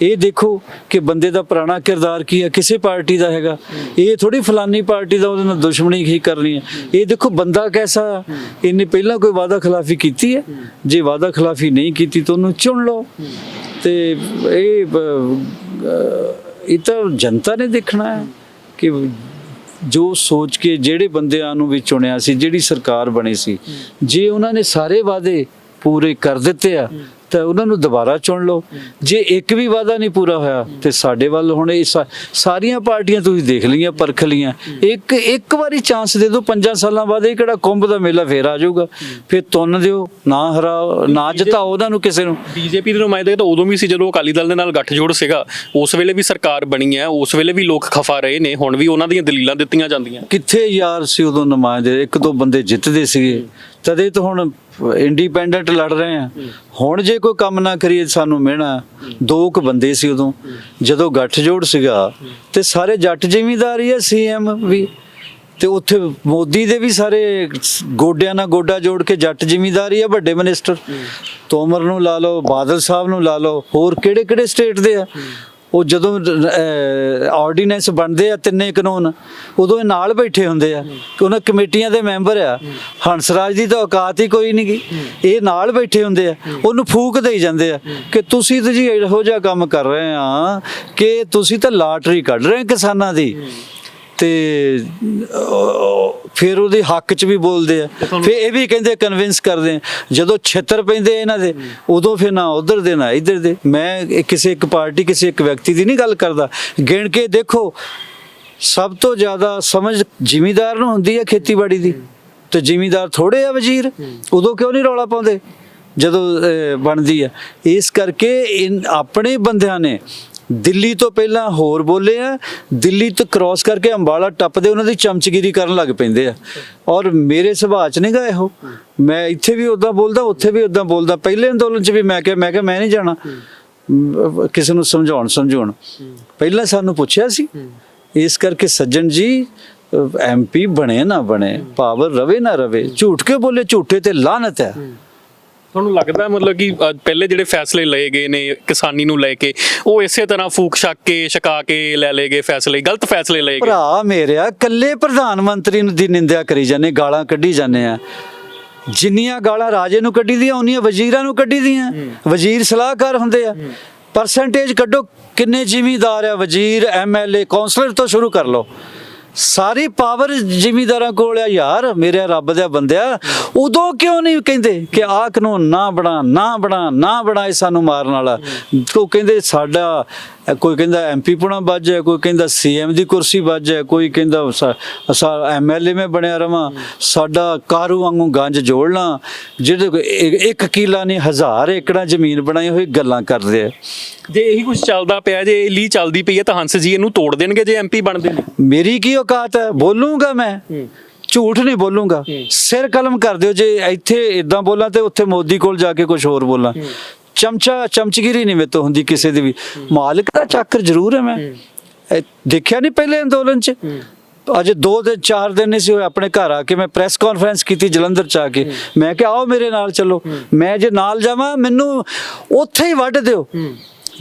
ਇਹ ਦੇਖੋ ਕਿ ਬੰਦੇ ਦਾ ਪੁਰਾਣਾ ਕਿਰਦਾਰ ਕੀ ਹੈ, ਕਿਸੇ ਪਾਰਟੀ ਦਾ ਹੈਗਾ। ਇਹ ਥੋੜੀ ਫਲਾਨੀ ਪਾਰਟੀ ਦਾ, ਉਹਦੇ ਨਾਲ ਦੁਸ਼ਮਣੀ ਹੀ ਕਰਨੀ ਹੈ। ਇਹ ਦੇਖੋ ਬੰਦਾ ਕੈਸਾ ਇਹਨੇ ਪਹਿਲਾਂ ਕੋਈ ਵਾਅਦਾ ਖਿਲਾਫੀ ਕੀਤੀ ਹੈ? ਜੇ ਵਾਅਦਾ ਖਿਲਾਫੀ ਨਹੀਂ ਕੀਤੀ ਤਾਂ ਉਹਨੂੰ ਚੁਣ ਲਓ। ਤੇ ਇਹ ਇਹ ਤਾਂ ਜਨਤਾ ਨੇ ਦੇਖਣਾ ਹੈ ਕਿ ਜੋ ਸੋਚ ਕੇ ਜਿਹੜੇ ਬੰਦਿਆਂ ਨੂੰ ਵੀ ਚੁਣਿਆ ਸੀ, ਜਿਹੜੀ ਸਰਕਾਰ ਬਣੀ ਸੀ, ਜੇ ਉਹਨਾਂ ਨੇ ਸਾਰੇ ਵਾਅਦੇ ਪੂਰੇ ਕਰ ਦਿੱਤੇ ਆ ਤਾਂ ਉਹਨਾਂ ਨੂੰ ਦੁਬਾਰਾ ਚੁਣ ਲਓ। ਜੇ ਇੱਕ ਵੀ ਵਾਅਦਾ ਨਹੀਂ ਪੂਰਾ ਹੋਇਆ ਤੇ ਸਾਡੇ ਵੱਲ ਹੁਣ ਇਹ ਸਾਰੀਆਂ ਪਾਰਟੀਆਂ ਤੁਸੀਂ ਦੇਖ ਲਈਆਂ ਪਰਖ ਲਈਆਂ। ਇੱਕ ਇੱਕ ਵਾਰੀ ਚਾਂਸ ਦੇ ਦਿਓ ਪੰਜਾਂ ਸਾਲਾਂ ਬਾਅਦ ਇਹ ਕਿਹੜਾ ਕੁੰਭ ਦਾ ਮੇਲਾ ਫੇਰ ਆ ਜਾਊਗਾ। ਫਿਰ ਤੁੰਨ ਦਿਓ ਨਾ ਹਰਾਓ ਨਾ ਜਿਤਾਓ ਉਹਨਾਂ ਨੂੰ ਕਿਸੇ ਨੂੰ। ਬੀਜੇਪੀ ਦੇ ਨੁਮਾਇੰਦੇ ਤਾਂ ਉਦੋਂ ਵੀ ਸੀ ਜਦੋਂ ਅਕਾਲੀ ਦਲ ਦੇ ਨਾਲ ਗੱਠਜੋੜ ਸੀਗਾ। ਉਸ ਵੇਲੇ ਵੀ ਸਰਕਾਰ ਬਣੀ ਹੈ ਉਸ ਵੇਲੇ ਵੀ ਲੋਕ ਖਫਾ ਰਹੇ ਨੇ ਹੁਣ ਵੀ ਉਹਨਾਂ ਦੀਆਂ ਦਲੀਲਾਂ ਦਿੱਤੀਆਂ ਜਾਂਦੀਆਂ। ਕਿੱਥੇ ਯਾਰ ਸੀ ਉਦੋਂ ਨੁਮਾਇੰਦੇ? ਇੱਕ ਦੋ ਬੰਦੇ ਜਿੱਤਦੇ ਸੀਗੇ। ਤਦੇ ਤਾਂ ਹੁਣ ਇੰਡੀਪੈਂਡੈਂਟ ਲੜ ਰਹੇ ਆ। ਹੁਣ ਜੇ ਕੋਈ ਕੰਮ ਨਾ ਕਰੀਏ ਸਾਨੂੰ ਮਿਹਣਾ। ਦੋ ਕੁ ਬੰਦੇ ਸੀ ਉਦੋਂ। ਜਦੋਂ ਗੱਠਜੋੜ ਸੀਗਾ ਤੇ ਸਾਰੇ ਜੱਟ ਜ਼ਿਮੀਂਦਾਰ ਹੀ ਆ ਸੀਐਮ ਵੀ। ਤੇ ਉੱਥੇ ਮੋਦੀ ਦੇ ਵੀ ਸਾਰੇ ਗੋਡਿਆਂ ਨਾਲ ਗੋਡਾ ਜੋੜ ਕੇ ਜੱਟ ਜ਼ਿਮੀਂਦਾਰ ਆ ਵੱਡੇ ਮਿਨਿਸਟਰ ਤੋਮਰ ਨੂੰ ਲਾ ਲਓ, ਬਾਦਲ ਸਾਹਿਬ ਨੂੰ ਲਾ ਲਓ, ਹੋਰ ਕਿਹੜੇ ਕਿਹੜੇ ਸਟੇਟ ਦੇ ਆ। ਉਹ ਜਦੋਂ ਆਰਡੀਨੈਂਸ ਬਣਦੇ ਆ ਤਿੰਨੇ ਕਾਨੂੰਨ, ਉਦੋਂ ਇਹ ਨਾਲ ਬੈਠੇ ਹੁੰਦੇ ਆ। ਕਿ ਉਹਨਾਂ ਕਮੇਟੀਆਂ ਦੇ ਮੈਂਬਰ ਆ। ਹੰਸਰਾਜ ਦੀ ਤਾਂ ਔਕਾਤ ਹੀ ਕੋਈ ਨਹੀਂ ਗੀ ਇਹ ਨਾਲ ਬੈਠੇ ਹੁੰਦੇ ਆ। ਉਹਨੂੰ ਫੂਕ ਦੇਈ ਜਾਂਦੇ ਆ ਕਿ ਤੁਸੀਂ ਤਾਂ ਜੀ ਇਹੋ ਜਿਹਾ ਕੰਮ ਕਰ ਰਹੇ ਆ ਕਿ ਤੁਸੀਂ ਤਾਂ ਲਾਟਰੀ ਕੱਢ ਰਹੇ ਕਿਸਾਨਾਂ ਦੀ। ਤੇ ਫਿਰ ਉਹਦੇ ਹੱਕ 'ਚ ਵੀ ਬੋਲਦੇ ਆ। ਫਿਰ ਇਹ ਵੀ ਕਹਿੰਦੇ ਕਨਵਿੰਸ ਕਰਦੇ ਆ। ਜਦੋਂ ਛਿੱਤਰ ਪੈਂਦੇ ਇਹਨਾਂ ਦੇ ਉਦੋਂ ਫਿਰ ਨਾ ਉਧਰ ਦੇ ਨਾ ਇੱਧਰ ਦੇ। ਮੈਂ ਕਿਸੇ ਇੱਕ ਪਾਰਟੀ ਕਿਸੇ ਇੱਕ ਵਿਅਕਤੀ ਦੀ ਨਹੀਂ ਗੱਲ ਕਰਦਾ। ਗਿਣ ਕੇ ਦੇਖੋ ਸਭ ਤੋਂ ਜ਼ਿਆਦਾ ਸਮਝ ਜ਼ਿਮੀਦਾਰ ਨੂੰ ਹੁੰਦੀ ਹੈ ਖੇਤੀਬਾੜੀ ਦੀ। ਤੇ ਜ਼ਿਮੀਦਾਰ ਥੋੜੇ ਆ ਵਜ਼ੀਰ ਉਦੋਂ ਕਿਉਂ ਨਹੀਂ ਰੌਲਾ ਪਾਉਂਦੇ? ਜਦੋਂ ਬਣਦੀ ਆ। ਇਸ ਕਰਕੇ ਆਪਣੇ ਬੰਦਿਆਂ ਨੇ ਦਿੱਲੀ ਤੋਂ ਪਹਿਲਾਂ ਹੋਰ ਬੋਲੇ ਆ, ਦਿੱਲੀ ਤੋਂ ਕ੍ਰਾਸ ਕਰਕੇ ਅੰਬਾਲਾ ਟੱਪਦੇ ਉਹਨਾਂ ਦੀ ਚਮਚਗਿਰੀ ਕਰਨ ਲੱਗ ਪੈਂਦੇ ਆ। ਔਰ ਮੇਰੇ ਸੁਭਾਅ ਚ ਨਹੀਂ ਗਾ ਇਹੋ। ਮੈਂ ਇੱਥੇ ਵੀ ਉਦਾਂ ਬੋਲਦਾ, ਉੱਥੇ ਵੀ ਉਦਾਂ ਬੋਲਦਾ। ਪਹਿਲੇ ਅੰਦੋਲਨ ਚ ਵੀ ਮੈਂ ਕਿਹਾ ਮੈਂ ਕਿਹਾ ਮੈਂ ਨਹੀਂ ਜਾਣਾ। ਕਿਸੇ ਨੂੰ ਸਮਝਾਉਣ ਸਮਝਾਉਣ ਪਹਿਲਾਂ ਸਾਨੂੰ ਪੁੱਛਿਆ ਸੀ। ਇਸ ਕਰਕੇ ਸੱਜਣ ਜੀ ਐਮਪੀ ਬਣੇ ਨਾ ਬਣੇ, ਪਾਵਰ ਰਵੇ ਨਾ ਰਵੇ, ਝੂਠ ਕੇ ਬੋਲੇ? ਝੂਠੇ ਤੇ ਲਾਨਤ ਹੈ। ਤੁਹਾਨੂੰ ਲੱਗਦਾ ਮਤਲਬ ਕਿ ਅ, ਪਹਿਲੇ ਜਿਹੜੇ ਫੈਸਲੇ ਲਏ ਗਏ ਨੇ ਕਿਸਾਨੀ ਨੂੰ ਲੈ ਕੇ ਉਹ ਇਸੇ ਤਰ੍ਹਾਂ ਫੂਕ ਛੱਕ ਕੇ ਛਕਾ ਕੇ ਲੈ ਲਏ ਗਏ ਫੈਸਲੇ ਗਲਤ ਫੈਸਲੇ ਲਏ ਗਏ? ਭਰਾ ਮੇਰਿਆ ਕੱਲੇ ਪ੍ਰਧਾਨ ਮੰਤਰੀ ਨੂੰ ਦੀ ਨਿੰਦਿਆ ਕਰੀ ਜਾਂਦੇ ਗਾਲਾਂ ਕੱਢੀ ਜਾਂਦੇ ਆ। ਜਿੰਨੀਆਂ ਗਾਲਾਂ ਰਾਜੇ ਨੂੰ ਕੱਢੀ ਦੀਆਂ ਉਨੀਆਂ ਵਜ਼ੀਰਾਂ ਨੂੰ ਕੱਢੀ ਦੀਆਂ ਵਜ਼ੀਰ ਸਲਾਹਕਾਰ ਹੁੰਦੇ ਆ। ਪਰਸੈਂਟੇਜ ਕੱਢੋ ਕਿੰਨੇ ਜ਼ਿਮੀਂਦਾਰ ਆ ਵਜ਼ੀਰ ਐਮਐਲਏ ਕਾਉਂਸਲਰ ਤੋਂ ਸ਼ੁਰੂ ਕਰ ਲਓ। ਸਾਰੀ ਪਾਵਰ ਜਿਮੀਦਾਰਾਂ ਕੋਲ ਆ ਯਾਰ, ਮੇਰੇ ਰੱਬ ਦੇ ਬੰਦਿਆ। ਉਦੋਂ ਕਿਉਂ ਨਹੀਂ ਕਹਿੰਦੇ ਕਿ ਆਹ ਕਾਨੂੰਨ ਨਾ ਬਣਾ ਨਾ ਬਣਾ, ਨਾ ਬਣਾਏ ਸਾਨੂੰ ਮਾਰਨ ਵਾਲਾ? ਉਹ ਕਹਿੰਦੇ ਸਾਡਾ ਕੋਈ ਕਹਿੰਦਾ ਐਮਪੀ ਪੁਣਾ ਵੱਜ ਹੈ ਕੋਈ ਕਹਿੰਦਾ ਸੀਐਮ ਦੀ ਕੁਰਸੀ ਵੱਜ ਹੈ ਕੋਈ ਕਹਿੰਦਾ ਅਸਾ ਐਮਐਲਏ ਮੈਂ ਬਣਿਆ ਰਵਾਂ ਸਾਡਾ ਕਾਰੂ ਵਾਂਗੂ ਗੰਜ ਜੋੜਨਾ ਕੋਲ ਇੱਕ- ਇੱਕ ਕਿਲਾ ਨਹੀਂ ਹਜ਼ਾਰ ਏਕੜਾਂ ਜ਼ਮੀਨ ਬਣਾਈ ਹੋਈ ਗੱਲਾਂ ਕਰਦੇ ਆ। ਜੇ ਇਹੀ ਕੁਝ ਚੱਲਦਾ ਪਿਆ ਜੇ ਇਹ ਲੀ ਚੱਲਦੀ ਪਈ ਹੈ ਤਾਂ ਹੰਸ ਜੀ ਇਹਨੂੰ ਤੋੜ ਦੇਣਗੇ ਜੇ ਐਮਪੀ ਬਣਦੇ ਨੇ। ਮੇਰੀ ਕੀ ਔਕਾਤ ਹੈ? ਬੋਲੂੰਗਾ ਮੈਂ? ਝੂਠ ਨਹੀਂ ਬੋਲੂੰਗਾ। ਸਿਰ ਕਲਮ ਕਰ ਦਿਓ ਜੇ ਇੱਥੇ ਇਦਾਂ ਬੋਲਾਂ ਤੇ ਉੱਥੇ ਮੋਦੀ ਕੋਲ ਜਾ ਕੇ ਕੁਝ ਹੋਰ ਬੋਲਾਂ। ਚਮਚਾ ਚਮਚਗਿਰੀ ਨਹੀਂ ਮੇਤੋਂ ਹੁੰਦੀ ਕਿਸੇ ਦੀ ਵੀ। ਮਾਲਕ ਦਾ ਚੱਕਰ ਜ਼ਰੂਰ ਹੈ ਮੈਂ। ਦੇਖਿਆ ਨਹੀਂ ਪਹਿਲੇ ਅੰਦੋਲਨ 'ਚ? ਅਜੇ 2 ਦਿਨ 4 ਦਿਨ ਨਹੀਂ ਸੀ ਹੋਏ ਆਪਣੇ ਘਰ ਆ ਕੇ ਮੈਂ ਪ੍ਰੈਸ ਕਾਨਫਰੰਸ ਕੀਤੀ ਜਲੰਧਰ ਚ ਆ ਕੇ। ਮੈਂ ਕਿਹਾ ਆਓ ਮੇਰੇ ਨਾਲ ਚੱਲੋ। ਮੈਂ ਜੇ ਨਾਲ ਜਾਵਾਂ ਮੈਨੂੰ ਉੱਥੇ ਹੀ ਵੱਢ ਦਿਓ।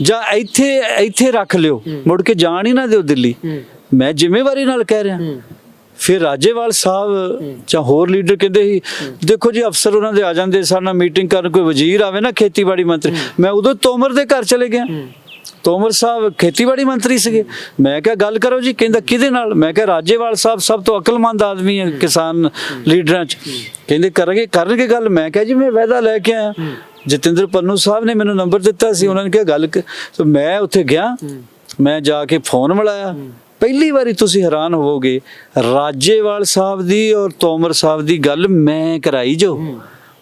ਜਾਂ ਇੱਥੇ ਇੱਥੇ ਰੱਖ ਲਿਓ। ਮੁੜ ਕੇ ਜਾਣ ਹੀ ਨਾ ਦਿਓ ਦਿੱਲੀ। ਮੈਂ ਜ਼ਿੰਮੇਵਾਰੀ ਨਾਲ ਕਹਿ ਰਿਹਾ। ਫਿਰ ਰਾਜੇਵਾਲ ਸਾਹਿਬ ਜਾਂ ਹੋਰ ਲੀਡਰ ਕਹਿੰਦੇ ਸੀ, ਦੇਖੋ ਜੀ ਅਫਸਰ ਉਹਨਾਂ ਦੇ ਆ ਜਾਂਦੇ ਸਾਡੇ ਨਾਲ ਮੀਟਿੰਗ ਕਰਨ ਕੋਈ ਵਜ਼ੀਰ ਆਵੇ ਨਾ ਖੇਤੀਬਾੜੀ ਮੰਤਰੀ। ਮੈਂ ਉਦੋਂ ਤੋਮਰ ਦੇ ਘਰ ਚਲੇ ਗਿਆ। ਤੋਮਰ ਸਾਹਿਬ ਖੇਤੀਬਾੜੀ ਮੰਤਰੀ ਸੀਗੇ। ਮੈਂ ਕਿਹਾ, ਗੱਲ ਕਰੋ ਜੀ, ਕਹਿੰਦਾ ਕਿਹਦੇ ਨਾਲ? ਮੈਂ ਕਿਹਾ, ਰਾਜੇਵਾਲ ਸਾਹਿਬ ਸਭ ਤੋਂ ਅਕਲਮੰਦ ਆਦਮੀ ਹੈ ਕਿਸਾਨ ਲੀਡਰਾਂ ਚ। ਕਹਿੰਦੇ ਕਰਾਂਗੇ ਕਰਨਗੇ ਗੱਲ। ਮੈਂ ਕਿਹਾ, ਜੀ, ਮੈਂ ਵਾਅਦਾ ਲੈ ਕੇ ਆਇਆ। ਜਤਿੰਦਰ ਪੰਨੂ ਸਾਹਿਬ ਨੇ ਮੈਨੂੰ ਨੰਬਰ ਦਿੱਤਾ ਸੀ। ਉਹਨਾਂ ਨੇ ਕਿਹਾ, ਗੱਲ ਕ- ਮੈਂ ਉੱਥੇ ਗਿਆ। ਮੈਂ ਜਾ ਕੇ ਫੋਨ ਮਿਲਾਇਆ। ਪਹਿਲੀ ਵਾਰੀ ਤੁਸੀਂ ਹੈਰਾਨ ਹੋਵੋਗੇ ਰਾਜੇਵਾਲ ਸਾਹਿਬ ਦੀ ਔਰ ਤੋਮਰ ਸਾਹਿਬ ਦੀ ਗੱਲ ਮੈਂ ਕਰਾਈ ਜੋ।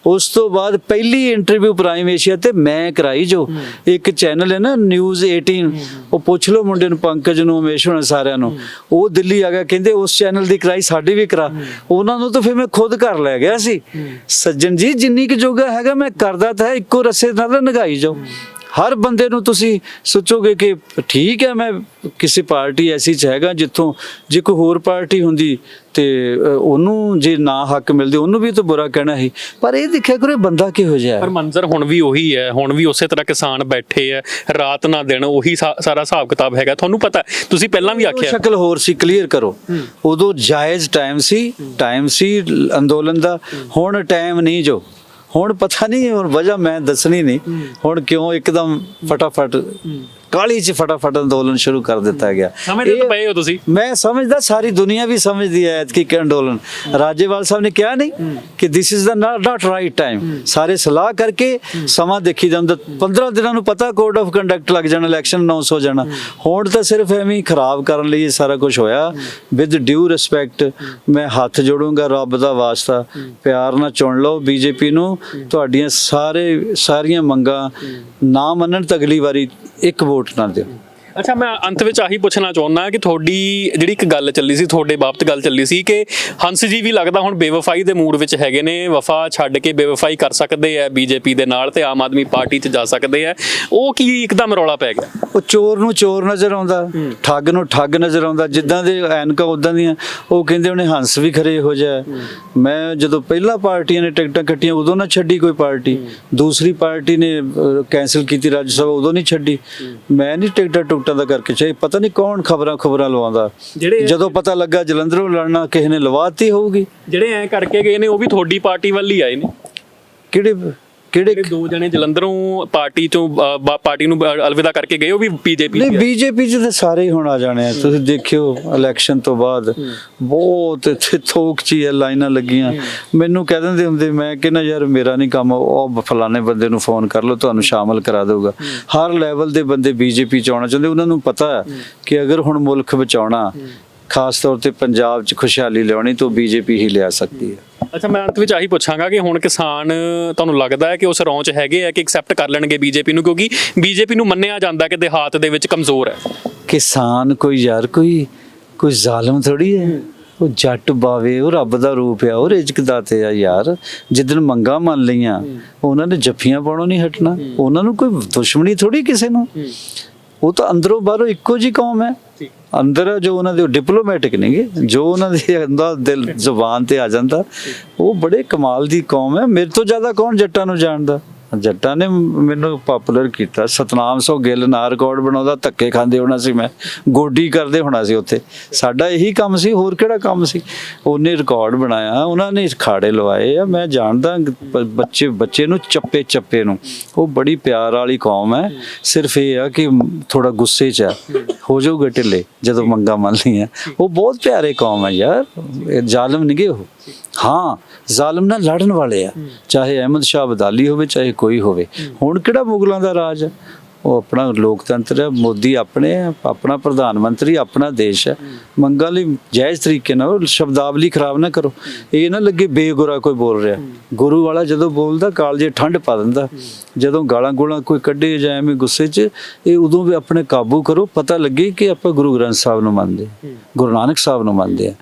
ਉਸ ਤੋਂ ਬਾਅਦ ਪਹਿਲੀ ਇੰਟਰਵਿਊ ਪ੍ਰਾਈਮ ਏਸ਼ੀਆ ਤੇ ਮੈਂ ਕਰਾਈ ਜੋ। ਇੱਕ ਚੈਨਲ ਹੈ ਨਾ ਨਿਊਜ਼ 18 ਉਹ ਪੁੱਛ ਲਓ ਮੁੰਡੇ ਨੂੰ ਪੰਕਜ ਨੂੰ ਉਮੇਸ਼ ਹੋਣਾ ਸਾਰਿਆਂ ਨੂੰ। ਉਹ ਦਿੱਲੀ ਆ ਗਿਆ ਕਹਿੰਦੇ ਉਸ ਚੈਨਲ ਦੀ ਕਰਾਈ ਸਾਡੀ ਵੀ ਕਰਾ। ਉਹਨਾਂ ਨੂੰ ਤਾਂ ਫਿਰ ਮੈਂ ਖੁਦ ਕਰ ਲੈ ਗਿਆ ਸੀ। ਸੱਜਣ ਜੀ ਜਿੰਨੀ ਕੁ ਜੋਗਾ ਹੈਗਾ ਮੈਂ ਕਰਦਾ ਤਾਂ ਹੈ, ਇੱਕੋ ਰਸੇ ਨਾਲ ਨਗਾਈ ਜਾਓ ਹਰ ਬੰਦੇ ਨੂੰ ਤੁਸੀਂ ਸੋਚੋਗੇ ਕਿ ਠੀਕ ਹੈ ਮੈਂ ਕਿਸੇ ਪਾਰਟੀ ਐਸੀ ਚ ਹੈਗਾ ਜਿੱਥੋਂ ਜੇ ਕੋਈ ਹੋਰ ਪਾਰਟੀ ਹੁੰਦੀ ਤੇ ਉਹਨੂੰ ਜੇ ਨਾ ਹੱਕ ਮਿਲਦੇ ਉਹਨੂੰ ਵੀ ਤਾਂ ਬੁਰਾ ਕਹਿਣਾ ਹੀ। ਪਰ ਇਹ ਦੇਖਿਆ ਕਰੋ ਇਹ ਬੰਦਾ ਕਿਹੋ ਜਿਹਾ ਪਰ ਮੰਜ਼ਰ ਹੁਣ ਵੀ ਉਹੀ ਹੈ ਹੁਣ ਵੀ ਉਸੇ ਤਰ੍ਹਾਂ ਕਿਸਾਨ ਬੈਠੇ ਆ ਰਾਤ ਨਾ ਦਿਨ ਉਹੀ ਸਾ- ਸਾਰਾ ਹਿਸਾਬ ਕਿਤਾਬ ਹੈਗਾ। ਤੁਹਾਨੂੰ ਪਤਾ ਤੁਸੀਂ ਪਹਿਲਾਂ ਵੀ ਆਖਿਆ ਸ਼ਕਲ ਹੋਰ ਸੀ ਕਲੀਅਰ ਕਰੋ। ਉਦੋਂ ਜਾਇਜ਼ ਟਾਈਮ ਸੀ ਟਾਈਮ ਸੀ ਅੰਦੋਲਨ ਦਾ। ਹੁਣ ਟਾਈਮ ਨਹੀਂ ਜੋ। ਹੁਣ ਪਤਾ ਨਹੀਂ ਹੁਣ ਵਜ੍ਹਾ ਮੈਂ ਦੱਸਣੀ ਨਹੀਂ। ਹੁਣ ਕਿਉਂ ਇੱਕਦਮ ਫਟਾਫਟ ਕਾਲੀ ਚ ਫਟਾਫਟ ਅੰਦੋਲਨ ਸ਼ੁਰੂ ਕਰ ਦਿੱਤਾ ਗਿਆ। ਸਮਝਦੇ ਤਾਂ ਪਏ ਹੋ ਤੁਸੀਂ। ਮੈਂ ਸਮਝਦਾ ਸਾਰੀ ਦੁਨੀਆ ਵੀ ਸਮਝਦੀ ਹੈ ਕਿ ਕਿ ਅੰਦੋਲਨ। ਰਾਜੇਵਾਲ ਸਾਹਿਬ ਨੇ ਕਿਹਾ ਨਹੀਂ ਕਿ this is the not right time ਸਾਰੇ ਸਲਾਹ ਕਰਕੇ ਸਮਾਂ ਦੇਖੀ ਜਾਂਦਾ। 15 ਦਿਨਾਂ ਨੂੰ ਪਤਾ ਕੋਡ ਆਫ ਕੰਡਕਟ ਲੱਗ ਜਾਣਾ ਇਲੈਕਸ਼ਨ ਅਨਾਉਂਸ ਹੋ ਜਾਣਾ। ਹੁਣ ਤਾਂ ਸਿਰਫ ਐਵੇਂ ਖਰਾਬ ਕਰਨ ਲਈ ਇਹ ਸਾਰਾ ਕੁਝ ਹੋਇਆ। ਵਿਦ ਡਿਊ ਰਿਸਪੈਕਟ ਮੈਂ ਹੱਥ ਜੋੜੂੰਗਾ ਰੱਬ ਦਾ ਵਾਸਤਾ। ਪਿਆਰ ਨਾਲ ਚੁਣ ਲਓ ਬੀਜੇਪੀ ਨੂੰ। ਤੁਹਾਡੀਆਂ ਸਾਰੇ ਸਾਰੀਆਂ ਮੰਗਾਂ ਨਾ ਮੰਨਣ ਤਾਂ ਅਗਲੀ ਵਾਰੀ ਇੱਕ ਵੋਟ ਨਾ ਦਿਓ। ਅੱਛਾ ਮੈਂ ਅੰਤ ਵਿੱਚ ਆਹੀ ਪੁੱਛਣਾ ਚਾਹੁੰਦਾ ਕਿ ਤੁਹਾਡੀ ਜਿਹੜੀ ਇੱਕ ਗੱਲ ਚੱਲੀ ਸੀ ਤੁਹਾਡੇ ਬਾਬਤ ਗੱਲ ਚੱਲੀ ਸੀ ਕਿ ਹੰਸ ਜੀ ਵੀ ਲੱਗਦਾ ਹੁਣ ਬੇਵਫਾਈ ਦੇ ਮੂਡ ਵਿੱਚ ਹੈਗੇ ਨੇ ਵਫਾ ਛੱਡ ਕੇ ਬੇਵਫਾਈ ਕਰ ਸਕਦੇ ਆ ਬੀਜੇਪੀ ਦੇ ਨਾਲ ਤੇ ਆਮ ਆਦਮੀ ਪਾਰਟੀ 'ਚ ਜਾ ਸਕਦੇ ਆ ਉਹ ਕੀ ਇੱਕਦਮ ਰੌਲਾ ਪੈ ਗਿਆ? ਉਹ ਚੋਰ ਨੂੰ ਚੋਰ ਨਜ਼ਰ ਆਉਂਦਾ ਠੱਗ ਨੂੰ ਠੱਗ ਨਜ਼ਰ ਆਉਂਦਾ ਜਿੱਦਾਂ ਦੇ ਐਨਕਾਂ ਉਦਾਂ ਦੀਆਂ ਉਹ ਕਹਿੰਦੇ ਉਹਨੇ ਹੰਸ ਵੀ ਖਰੇ ਹੋ। ਜਾ ਮੈਂ ਜਦੋਂ ਪਹਿਲਾਂ ਪਾਰਟੀਆਂ ਨੇ ਟਿਕਟਾਂ ਕੱਟੀਆਂ ਉਦੋਂ ਨਾ ਛੱਡੀ ਕੋਈ ਪਾਰਟੀ। ਦੂਸਰੀ ਪਾਰਟੀ ਨੇ ਕੈਨਸਲ ਕੀਤੀ ਰਾਜ ਸਭਾ ਉਦੋਂ ਨਹੀਂ ਛੱਡੀ। ਮੈਂ ਨਹੀਂ ਟਿਕਟਾਂ ਟੁਕਟਾਂ ਦਾ ਕਰਕੇ ਚਾਹੀ ਪਤਾ ਨਹੀਂ ਕੌਣ ਖਬਰਾਂ ਖਬਰਾਂ ਲਵਾਉਂਦਾ। ਜਿਹੜੇ- ਜਦੋਂ ਪਤਾ ਲੱਗਾ ਜਲੰਧਰੋਂ ਲੜਨਾ ਕਿਸੇ ਨੇ ਲਵਾਤੀ ਹੋਊਗੀ। ਜਿਹੜੇ ਐ ਕਰਕੇ ਗਏ ਨੇ ਉਹ ਵੀ ਤੁਹਾਡੀ ਪਾਰਟੀ ਵੱਲ ਹੀ ਆਏ ਨੇ। ਕਿਹੜੇ ਕਿਹੜੇ ਦੋ ਜਣੇ ਜਲੰਧਰੋਂ ਪਾਰਟੀ ਚੋਂ ਅ, ਬਾ- ਪਾਰਟੀ ਨੂੰ ਅ, ਅਲਵਿਦਾ ਕਰਕੇ ਗਏ ਉਹ ਵੀ ਬੀਜੇਪੀ ਨਹੀਂ ਬੀਜੇਪੀ ਚ ਤਾਂ ਸਾਰੇ ਹੀ ਹੁਣ ਆ ਜਾਣੇ ਆ। ਤੁਸੀਂ ਦੇਖਿਓ ਇਲੈਕਸ਼ਨ ਤੋਂ ਬਾਅਦ ਬਹੁਤ ਇੱਥੇ ਥੋਕ ਚ ਹੀ ਲਾਈਨਾਂ ਲੱਗੀਆਂ। ਮੈਨੂੰ ਕਹਿ ਦਿੰਦੇ ਹੁੰਦੇ ਮੈਂ ਕਹਿੰਦਾ ਯਾਰ ਮੇਰਾ ਨਹੀਂ ਕੰਮ ਉਹ ਫਲਾਣੇ ਬੰਦੇ ਨੂੰ ਫੋਨ ਕਰ ਲਓ ਤੁਹਾਨੂੰ ਸ਼ਾਮਲ ਕਰਾ ਦੇਊਗਾ। ਹਰ ਲੈਵਲ ਦੇ ਬੰਦੇ ਬੀਜੇਪੀ ਚ ਆਉਣਾ ਚਾਹੁੰਦੇ ਉਹਨਾਂ ਨੂੰ ਪਤਾ ਹੈ ਕਿ ਅਗਰ ਹੁਣ ਮੁਲਕ ਬਚਾਉਣਾ ਖਾਸ ਤੌਰ ਤੇ ਪੰਜਾਬ 'ਚ ਖੁਸ਼ਹਾਲੀ ਲਿਆਉਣੀ ਤਾਂ ਬੀਜੇਪੀ ਹੀ ਲਿਆ ਸਕਦੀ ਹੈ। ਅੱਛਾ ਮੈਂ ਅੰਤ ਵਿੱਚ ਆਹੀ ਪੁੱਛਾਂਗਾ ਕਿ ਹੁਣ ਕਿਸਾਨ ਤੁਹਾਨੂੰ ਲੱਗਦਾ ਹੈ ਕਿ ਉਸ ਰੌਂਚ ਹੈਗੇ ਆ ਕਿ ਐਕਸੈਪਟ ਕਰ ਲੈਣਗੇ ਬੀਜੇਪੀ ਨੂੰ? ਕਿਉਂਕਿ ਬੀਜੇਪੀ ਨੂੰ ਮੰਨਿਆ ਜਾਂਦਾ ਕਿ ਦਿਹਾਤ ਦੇ ਵਿੱਚ ਕਮਜ਼ੋਰ ਹੈ। ਕਿਸਾਨ ਕੋਈ ਯਾਰ ਕੋਈ ਕੋਈ ਜ਼ਾਲਮ ਥੋੜੀ ਹੈ? ਉਹ ਜੱਟ ਬਾਵੇ ਉਹ ਰੱਬ ਦਾ ਰੂਪ ਆ ਉਹ ਰਿਜ਼ਕ ਦਾਤੇ ਆ ਯਾਰ। ਜਿੱਦਨ ਮੰਗਾ ਮੰਨ ਲਈਆਂ ਉਹਨਾਂ ਨੇ ਜੱਫੀਆਂ ਪਾਉਣੋਂ ਨਹੀਂ ਹਟਣਾ। ਉਹਨਾਂ ਨੂੰ ਕੋਈ ਦੁਸ਼ਮਣੀ ਥੋੜੀ ਕਿਸੇ ਨੂੰ? ਉਹ ਤਾਂ ਅੰਦਰੋਂ ਬਾਹਰੋਂ ਇੱਕੋ ਜੀ ਕੌਮ ਹੈ। ਅੰਦਰ ਜੋ ਉਹਨਾਂ ਦੇ ਡਿਪਲੋਮੈਟਿਕ ਨੇਗੇ ਜੋ ਉਹਨਾਂ ਦੇ ਅੰਦਰ ਦਿਲ ਜ਼ੁਬਾਨ ਤੇ ਆ ਜਾਂਦਾ, ਉਹ ਬੜੇ ਕਮਾਲ ਦੀ ਕੌਮ ਹੈ। ਮੇਰੇ ਤੋਂ ਜ਼ਿਆਦਾ ਕੌਣ ਜੱਟਾਂ ਨੂੰ ਜਾਣਦਾ? ਜੱਟਾਂ ਨੇ ਮੈਨੂੰ ਪਪੂਲਰ ਕੀਤਾ। ਸਤਨਾਮ ਸੋ ਗਿੱਲ ਨਾ ਰਿਕਾਰਡ ਬਣਾਉਂਦਾ, ਧੱਕੇ ਖਾਂਦੇ ਹੋਣਾ ਸੀ ਮੈਂ। ਗੋਡੀ ਕਰਦੇ ਹੋਣਾ ਸੀ ਉੱਥੇ। ਸਾਡਾ ਇਹੀ ਕੰਮ ਸੀ, ਹੋਰ ਕਿਹੜਾ ਕੰਮ ਸੀ? ਉਹਨੇ ਰਿਕਾਰਡ ਬਣਾਇਆ, ਉਹਨਾਂ ਨੇ ਖਾੜੇ ਲਵਾਏ ਆ। ਮੈਂ ਜਾਣਦਾ ਬੱਚੇ ਬੱਚੇ ਨੂੰ ਚੱਪੇ ਚੱਪੇ ਨੂੰ। ਉਹ ਬੜੀ ਪਿਆਰ ਵਾਲੀ ਕੌਮ ਹੈ। ਸਿਰਫ ਇਹ ਆ ਕਿ ਥੋੜਾ ਗੁੱਸੇ 'ਚ ਆ। ਹੋ ਜਾਊਗਾ ਢਿੱਲੇ ਜਦੋਂ ਮੰਗਾ ਮੰਨ ਲਈਆਂ ਉਹ ਬਹੁਤ ਪਿਆਰੇ ਕੌਮ ਹੈ ਯਾਰ। ਜ਼ਾਲਮ ਨਹੀਂ ਨਹੀਂਗੇ ਉਹ। ਹਾਂ ਜ਼ਾਲਮ ਨਾਲ ਲੜਨ ਵਾਲੇ ਆ। ਚਾਹੇ ਅਹਿਮਦ ਸ਼ਾਹ ਅਬਦਾਲੀ ਹੋਵੇ ਚਾਹੇ ਕੋਈ ਹੋਵੇ। ਹੁਣ ਕਿਹੜਾ ਮੁਗਲਾਂ ਦਾ ਰਾਜ ਹੈ ਉਹ ਆਪਣਾ ਲੋਕਤੰਤਰ ਹੈ ਮੋਦੀ ਆਪਣੇ ਆਪਣਾ ਪ੍ਰਧਾਨ ਮੰਤਰੀ ਆਪਣਾ ਦੇਸ਼ ਹੈ। ਮੰਗਾਂ ਲਈ ਜਾਇਜ਼ ਤਰੀਕੇ ਨਾਲ ਸ਼ਬਦਾਵਲੀ ਖਰਾਬ ਨਾ ਕਰੋ। ਇਹ ਨਾ ਲੱਗੇ ਬੇਗੁਰਾ ਕੋਈ ਬੋਲ ਰਿਹਾ। ਗੁਰੂ ਵਾਲਾ ਜਦੋਂ ਬੋਲਦਾ ਕਾਲਜੇ ਠੰਡ ਪਾ ਦਿੰਦਾ। ਜਦੋਂ ਗਾਲਾਂ ਗੋਲਾਂ ਕੋਈ ਕੱਢੇ ਜਾਂ ਐਵੇਂ ਗੁੱਸੇ 'ਚ ਇਹ ਉਦੋਂ ਵੀ ਆਪਣੇ ਕਾਬੂ ਕਰੋ। ਪਤਾ ਲੱਗੇ ਕਿ ਆਪਾਂ ਗੁਰੂ ਗ੍ਰੰਥ ਸਾਹਿਬ ਨੂੰ ਮੰਨਦੇ ਗੁਰੂ ਨਾਨਕ ਸਾਹਿਬ ਨੂੰ ਮੰਨਦੇ ਆ।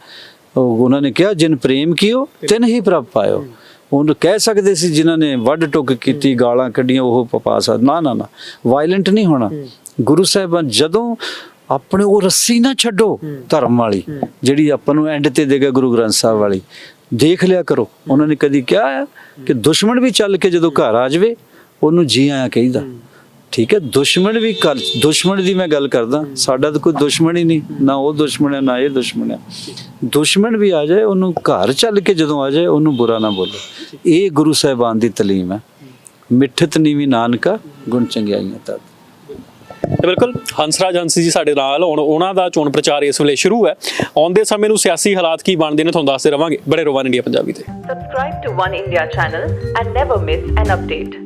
ਉਹਨਾਂ ਨੇ ਕਿਹਾ, ਜਿਨ ਪ੍ਰੇਮ ਕੀਓ, ਤਿਨ ਹੀ ਪ੍ਰਭ ਪਾਇਓ। ਉਹਨੂੰ ਕਹਿ ਸਕਦੇ ਸੀ, ਜਿਨ੍ਹਾਂ ਨੇ ਵੱਡ ਟੁੱਕ ਕੀਤੀ, ਗਾਲਾਂ ਕੱਢੀਆਂ, ਉਹ ਪਪਾ ਸਕ ਨਾ ਨਾ ਨਾ ਵਾਇਲੈਂਟ ਨਹੀਂ ਹੋਣਾ। ਗੁਰੂ ਸਾਹਿਬਾਨ ਜਦੋਂ ਆਪਣੇ ਉਹ ਰੱਸੀ ਨਾ ਛੱਡੋ ਧਰਮ ਵਾਲੀ, ਜਿਹੜੀ ਆਪਾਂ ਨੂੰ ਐਂਡ ਤੇ ਦੇਗਾ ਗੁਰੂ ਗ੍ਰੰਥ ਸਾਹਿਬ ਵਾਲੀ, ਦੇਖ ਲਿਆ ਕਰੋ। ਉਹਨਾਂ ਨੇ ਕਦੀ ਕਿਹਾ ਹੈ ਕਿ ਦੁਸ਼ਮਣ ਵੀ ਚੱਲ ਕੇ ਜਦੋਂ ਘਰ ਆ ਜਾਵੇ, ਉਹਨੂੰ ਜੀ ਆਇਆ ਕਹਿੰਦਾ। ਠੀਕ ਹੈ ਦੁਸ਼ਮਣ ਵੀ ਕਰ ਦੁਸ਼ਮਣ ਦੀ ਮੈਂ ਗੱਲ ਕਰਦਾ ਸਾਡਾ ਤਾਂ ਕੋਈ ਦੁਸ਼ਮਣ ਹੀ ਨਹੀਂ ਨਾ ਉਹ ਦੁਸ਼ਮਣ ਹੈ ਨਾ ਇਹ ਦੁਸ਼ਮਣ ਹੈ। ਦੁਸ਼ਮਣ ਵੀ ਆ ਜਾਏ ਉਹਨੂੰ ਘਰ ਚੱਲ ਕੇ ਜਦੋਂ ਆ ਜਾਏ ਉਹਨੂੰ ਬੁਰਾ ਨਾ ਬੋਲੋ। ਇਹ ਗੁਰੂ ਸਾਹਿਬਾਨ ਦੀ ਤਾਲੀਮ ਹੈ। ਮਿੱਠਤ ਨੀਵੀਂ ਨਾਨਕਾ ਗੁਣ ਚੰਗਿਆਈਆਂ ਤਤ ਤੇ ਬਿਲਕੁਲ ਹੰਸਰਾਜ ਹੰਸੀ ਜੀ ਸਾਡੇ ਨਾਲ ਹੁਣ ਉਹਨਾਂ ਦਾ ਚੋਣ ਪ੍ਰਚਾਰ ਇਸ ਵੇਲੇ ਸ਼ੁਰੂ ਹੈ। ਆਉਂਦੇ ਸਮੇਂ ਨੂੰ ਸਿਆਸੀ ਹਾਲਾਤ ਕੀ ਬਣਦੇ ਨੇ ਤੁਹਾਨੂੰ ਦੱਸਦੇ ਰਵਾਂਗੇ। ਬੜੇ ਰੋਵਾਨ ਇੰਡੀਆ ਪੰਜਾਬੀ ਤੇ। Subscribe to One India channel and never miss an update.